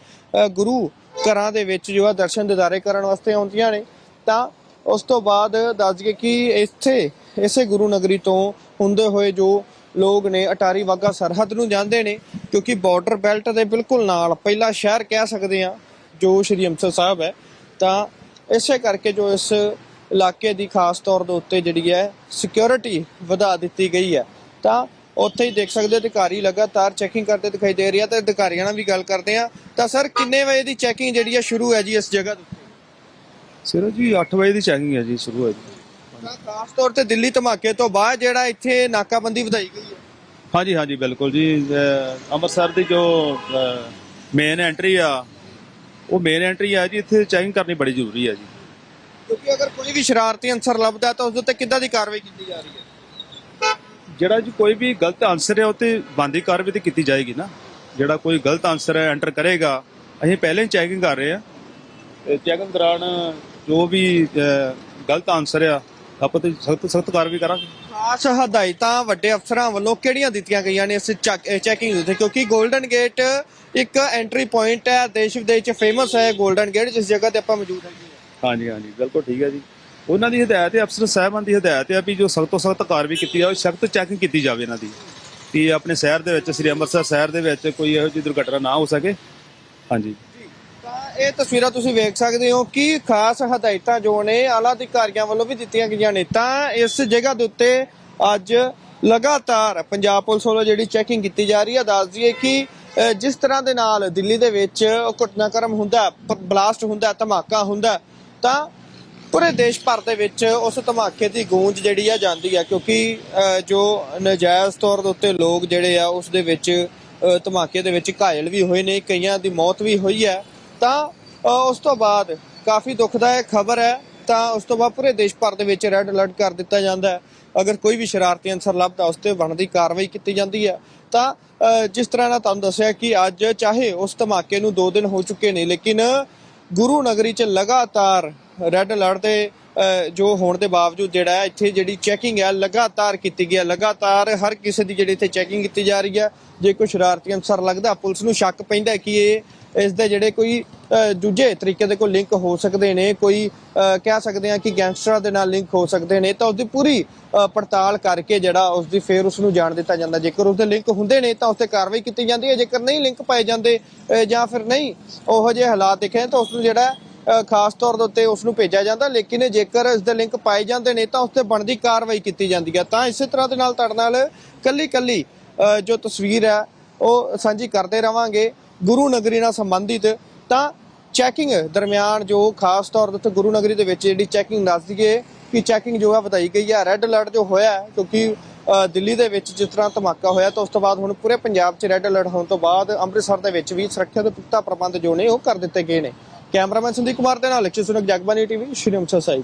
ਗੁਰੂ ਘਰਾਂ ਦੇ ਵਿੱਚ ਜੋ ਆ ਦਰਸ਼ਨ ਦਿਦਾਰੇ ਕਰਨ ਵਾਸਤੇ ਆਉਂਦੀਆਂ ਨੇ। ਤਾਂ ਉਸ ਤੋਂ ਬਾਅਦ ਦੱਸ ਦਈਏ ਕਿ ਇੱਥੇ, ਇਸੇ ਗੁਰੂ ਨਗਰੀ ਤੋਂ ਹੁੰਦੇ ਹੋਏ ਜੋ ਲੋਕ ਨੇ, ਅਟਾਰੀ ਵਾਗਾ ਸਰਹੱਦ ਨੂੰ ਜਾਂਦੇ ਨੇ, ਕਿਉਂਕਿ ਬਾਰਡਰ ਬੈਲਟ ਦੇ ਬਿਲਕੁਲ ਨਾਲ, ਪਹਿਲਾ ਸ਼ਹਿਰ ਕਹਿ ਸਕਦੇ ਆ ਜੋ ਸ਼੍ਰੀ ਅੰਮ੍ਰਿਤਸਰ ਸਾਹਿਬ ਹੈ। ਤਾਂ ਇਸੇ ਕਰਕੇ ਜੋ ਇਸ ਇਲਾਕੇ ਦੀ ਖਾਸ ਤੌਰ ਦੇ ਉੱਤੇ ਜਿਹੜੀ ਹੈ ਸਿਕਿਉਰਿਟੀ ਵਧਾ ਦਿੱਤੀ ਗਈ ਹੈ। ਤਾਂ ਉੱਥੇ ਹੀ ਦੇਖ ਸਕਦੇ ਹੋ ਅਧਿਕਾਰੀ ਲਗਾਤਾਰ ਚੈਕਿੰਗ ਕਰਦੇ ਦਿਖਾਈ ਦੇ ਰਹੀ ਹੈ ਤੇ ਅਧਿਕਾਰੀਆਂ ਨਾਲ ਵੀ ਗੱਲ ਕਰਦੇ ਆ ਤਾਂ ਸਰ ਕਿੰਨੇ ਵਜੇ ਦੀ ਚੈਕਿੰਗ ਜਿਹੜੀ ਹੈ ਸ਼ੁਰੂ ਹੈ ਜੀ ਇਸ ਜਗ੍ਹਾ ਦੇ ਉੱਤੇ? ਸਿਰਫ ਜੀ 8 ਵਜੇ ਦੀ ਚੈਕਿੰਗ ਹੈ ਜੀ ਸ਼ੁਰੂ ਹੈ ਜੀ। ਤਾਂ ਖਾਸ ਤੌਰ ਤੇ ਦਿੱਲੀ ਧਮਾਕੇ ਤੋਂ ਬਾਅਦ ਜਿਹੜਾ ਇੱਥੇ ਨਾਕਾਬੰਦੀ ਵਧਾਈ ਗਈ ਹੈ। ਹਾਂਜੀ ਹਾਂਜੀ ਬਿਲਕੁਲ ਜੀ। ਅਹ ਅੰਮ੍ਰਿਤਸਰ ਦੀ ਜੋ ਮੇਨ ਐਂਟਰੀ ਆ ਉਹ ਮੇਨ ਐਂਟਰੀ ਆ ਜੀ ਇੱਥੇ ਚੈਕਿੰਗ ਕਰਨੀ ਬੜੀ ਜ਼ਰੂਰੀ ਹੈ ਜੀ। ਕਿਉਂਕਿ ਅਗਰ ਕੋਈ ਵੀ ਸ਼ਰਾਰਤੀ ਅੰਸਰ ਲੱਭਦਾ ਤਾਂ ਉਸ ਉੱਤੇ ਕਿੱਦਾਂ ਦੀ ਕਾਰਵਾਈ ਕੀਤੀ ਜਾ ਰਹੀ ਹੈ? ਜਿਹੜਾ ਜੀ ਕੋਈ ਵੀ ਗਲਤ ਆਨਸਰ ਹੈ ਉਹ ਤੇ ਬੰਦੀ ਕਾਰਵਾਈ ਤੇ ਕੀਤੀ ਜਾਏਗੀ ਨਾ। ਜਿਹੜਾ ਕੋਈ ਗਲਤ ਆਨਸਰ ਹੈ ਐਂਟਰ ਕਰੇਗਾ ਅਸੀਂ ਪਹਿਲਾਂ ਹੀ ਚੈਕਿੰਗ ਕਰ ਰਹੇ ਆ ਚੈਕਿੰਗ ਦੌਰਾਨ ਜੋ ਵੀ ਗਲਤ ਆਨਸਰ ਆ ਆਪਾਂ ਤੇ ਸਖਤ ਸਖਤ ਕਾਰਵਾਈ ਕਰਾਂਗੇ। ਖਾਸ ਹਦਾਇਤਾਂ ਵੱਡੇ ਅਫਸਰਾਂ ਵੱਲੋਂ ਕਿਹੜੀਆਂ ਦਿੱਤੀਆਂ ਗਈਆਂ ਨੇ ਇਸ ਚੈਕਿੰਗ ਉੱਤੇ? ਕਿਉਂਕਿ 골ਡਨ ਗੇਟ ਇੱਕ ਐਂਟਰੀ ਪੁਆਇੰਟ ਹੈ ਦੇਸ਼ ਵਿਦੇਸ਼ ਚ ਫੇਮਸ ਹੈ 골ਡਨ ਗੇਟ ਜਿਸ ਜਗ੍ਹਾ ਤੇ ਆਪਾਂ ਮੌਜੂਦ ਹਾਂ। ਹਾਂਜੀ ਹਾਂਜੀ, ਬਿਲਕੁਲ ਠੀਕ ਹੈ ਜੀ। ਉਹਨਾਂ ਦੀ ਹਦਾਇਤ ਹੈ, ਅਫਸਰ ਸਾਹਿਬਾਨ ਦੀ ਹਦਾਇਤ ਹੈ ਵੀ ਜੋ ਸਖਤ ਤੋਂ ਸਖਤ ਕਾਰਵਾਈ ਕੀਤੀ ਜਾਵੇ, ਸਖਤ ਚੈਕਿੰਗ ਕੀਤੀ ਜਾਵੇ ਇਹਨਾਂ ਦੀ। ਕਿ ਆਪਣੇ ਸ਼ਹਿਰ ਦੇ ਵਿੱਚ, ਸ੍ਰੀ ਅੰਮ੍ਰਿਤਸਰ ਸ਼ਹਿਰ ਦੇ ਵਿੱਚ ਕੋਈ ਇਹੋ ਜਿਹੀ ਦੁਰਘਟਨਾ ਨਾ ਹੋ ਸਕੇ। ਹਾਂਜੀ। ਇਹ ਤਸਵੀਰਾਂ ਤੁਸੀਂ ਵੇਖ ਸਕਦੇ ਹੋ ਕਿ ਖਾਸ ਹਦਾਇਤਾਂ ਜੋ ਨੇ, ਆਲਾ ਅਧਿਕਾਰੀਆਂ ਵੱਲੋਂ ਵੀ ਦਿੱਤੀਆਂ ਗਈਆਂ ਨੇ। ਤਾਂ ਇਸ ਜਗ੍ਹਾ ਦੇ ਉੱਤੇ ਅੱਜ ਲਗਾਤਾਰ ਪੰਜਾਬ ਪੁਲਿਸ ਵੱਲੋਂ ਜਿਹੜੀ ਚੈਕਿੰਗ ਕੀਤੀ ਜਾ ਰਹੀ ਹੈ, ਦੱਸ ਦਈਏ ਕਿ ਜਿਸ ਤਰ੍ਹਾਂ ਦੇ ਨਾਲ ਦਿੱਲੀ ਦੇ ਵਿੱਚ ਘਟਨਾਕ੍ਰਮ ਹੁੰਦਾ ਬਲਾਸਟ ਹੁੰਦਾ, ਧਮਾਕਾ ਹੁੰਦਾ ਤਾਂ ਪੂਰੇ ਦੇਸ਼ ਭਰ ਦੇ ਵਿੱਚ ਉਸ ਧਮਾਕੇ ਦੀ ਗੂੰਜ ਜਿਹੜੀ ਆ ਜਾਂਦੀ ਆ, ਕਿਉਂਕਿ ਜੋ ਨਜਾਇਜ਼ ਤੌਰ ਦੇ ਉੱਤੇ ਲੋਕ ਜਿਹੜੇ ਆ, ਉਸ ਦੇ ਵਿੱਚ ਧਮਾਕੇ ਦੇ ਵਿੱਚ ਘਾਇਲ ਵੀ ਹੋਏ ਨੇ, ਕਈਆਂ ਦੀ ਮੌਤ ਵੀ ਹੋਈ ਹੈ ਤਾਂ ਉਸ ਤੋਂ ਬਾਅਦ ਕਾਫੀ ਦੁਖਦਾਇਕ ਖਬਰ ਹੈ। ਤਾਂ ਉਸ ਤੋਂ ਬਾਅਦ ਪੂਰੇ ਦੇਸ਼ ਭਰ ਦੇ ਵਿੱਚ ਰੈੱਡ ਅਲਰਟ ਕਰ ਦਿੱਤਾ ਜਾਂਦਾ ਹੈ। ਅਗਰ ਕੋਈ ਵੀ ਸ਼ਰਾਰਤੀ ਅਨਸਰ ਲੱਭਦਾ ਉਸ ਤੇ ਬਣਦੀ ਕਾਰਵਾਈ ਕੀਤੀ ਜਾਂਦੀ ਹੈ। ਤਾਂ ਜਿਸ ਤਰ੍ਹਾਂ ਨਾਲ ਤੁਹਾਨੂੰ ਦੱਸਿਆ ਕਿ ਅੱਜ ਚਾਹੇ ਉਸ ਧਮਾਕੇ ਨੂੰ 2 ਦਿਨ ਹੋ ਚੁੱਕੇ ਨੇ, ਲੇਕਿਨ ਗੁਰੂ ਨਗਰੀ 'ਚ ਲਗਾਤਾਰ ਰੈੱਡ ਅਲਰਟ ਦੇ ਜੋ ਹੋਣ ਦੇ ਬਾਵਜੂਦ ਜਿਹੜਾ ਹੈ, ਇੱਥੇ ਜਿਹੜੀ ਚੈਕਿੰਗ ਹੈ, ਲਗਾਤਾਰ ਕੀਤੀ ਗਈ ਹੈ, ਲਗਾਤਾਰ ਹਰ ਕਿਸੇ ਦੀ ਜਿਹੜੀ ਇੱਥੇ ਚੈਕਿੰਗ ਕੀਤੀ ਜਾ ਰਹੀ ਹੈ। ਜੇ ਕੋਈ ਸ਼ਰਾਰਤੀ ਅਨਸਰ ਲੱਗਦਾ, ਪੁਲਿਸ ਨੂੰ ਸ਼ੱਕ ਪੈਂਦਾ ਕਿ ਇਹ ਇਸ ਦੇ ਜਿਹੜੇ ਕੋਈ ਦੂਜੇ ਤਰੀਕੇ ਦੇ ਕੋਈ ਲਿੰਕ ਹੋ ਸਕਦੇ ਨੇ, ਕੋਈ ਕਹਿ ਸਕਦੇ ਆ ਕਿ ਗੈਂਗਸਟਰਾਂ ਦੇ ਨਾਲ ਲਿੰਕ ਹੋ ਸਕਦੇ ਨੇ, ਤਾਂ ਉਸਦੀ ਪੂਰੀ ਪੜਤਾਲ ਕਰਕੇ ਜਿਹੜਾ ਉਸਦੀ ਫੇਰ ਉਸ ਨੂੰ ਜਾਣ ਦਿੱਤਾ ਜਾਂਦਾ। ਜੇਕਰ ਉਸਦੇ ਲਿੰਕ ਹੁੰਦੇ ਨੇ, ਤਾਂ ਉਸ ਤੇ ਕਾਰਵਾਈ ਕੀਤੀ ਜਾਂਦੀ ਹੈ। ਜੇਕਰ ਨਹੀਂ ਲਿੰਕ ਪਾਏ ਜਾਂਦੇ ਜਾਂ ਫਿਰ ਨਹੀਂ, ਉਹੋ ਜਿਹੇ ਹਾਲਾਤ ਦਿਖੇ, ਤਾਂ ਉਸ ਨੂੰ ਜਿਹੜਾ ਖਾਸ ਤੌਰ ਦੇ ਉੱਤੇ ਉਸ ਨੂੰ ਭੇਜਿਆ ਜਾਂਦਾ। ਲੇਕਿਨ ਜੇਕਰ ਇਸ ਦੇ ਲਿੰਕ ਪਾਏ ਜਾਂਦੇ ਨੇ, ਤਾਂ ਉਸ ਤੇ ਬਣਦੀ ਕਾਰਵਾਈ ਕੀਤੀ ਜਾਂਦੀ ਹੈ। ਤਾਂ ਇਸੇ ਤਰ੍ਹਾਂ ਦੇ ਨਾਲ ਤੁਹਾਡੇ ਨਾਲ ਕੱਲੀ ਕੱਲੀ ਜੋ ਤਸਵੀਰ ਹੈ, ਉਹ ਸਾਂਝੀ ਕਰਦੇ ਰਵਾਂਗੇ। ਗੁਰੂ ਨਗਰੀ ਨਾਲ ਸੰਬੰਧਿਤ, ਤਾਂ ਚੈਕਿੰਗ ਦਰਮਿਆਨ ਜੋ ਖਾਸ ਤੌਰ 'ਤੇ ਉੱਤੇ ਗੁਰੂ ਨਗਰੀ ਦੇ ਵਿੱਚ ਜਿਹੜੀ ਚੈਕਿੰਗ ਦੱਸਦੀ ਹੈ ਕਿ ਚੈਕਿੰਗ ਜੋ ਹੈ ਵਧਾਈ ਗਈ ਹੈ। ਰੈੱਡ ਅਲਰਟ ਜੋ ਹੋਇਆ ਕਿਉਂਕਿ ਦਿੱਲੀ ਦੇ ਵਿੱਚ ਜਿਸ ਤਰ੍ਹਾਂ ਧਮਾਕਾ ਹੋਇਆ, ਤਾਂ ਉਸ ਤੋਂ ਬਾਅਦ ਹੁਣ ਪੂਰੇ ਪੰਜਾਬ 'ਚ ਰੈੱਡ ਅਲਰਟ ਹੋਣ ਤੋਂ ਬਾਅਦ ਅੰਮ੍ਰਿਤਸਰ ਦੇ ਵਿੱਚ ਵੀ ਸੁਰੱਖਿਆ ਦੇ ਪੁਖਤਾ ਪ੍ਰਬੰਧ ਜੋ ਨੇ, ਉਹ ਕਰ ਦਿੱਤੇ ਗਏ ਨੇ। ਕੈਮਰਾਮੈਨ ਸੰਦੀਪ ਕੁਮਾਰ ਦੇ ਨਾਲ ਲక్ష్ਮੀ ਸੁਨਕ ਜਗਬਾਨੀ ਟੀਵੀ ਸ਼੍ਰੀ ਅੰਮ੍ਰਿਤਸਰ ਸਾਹਿਬ।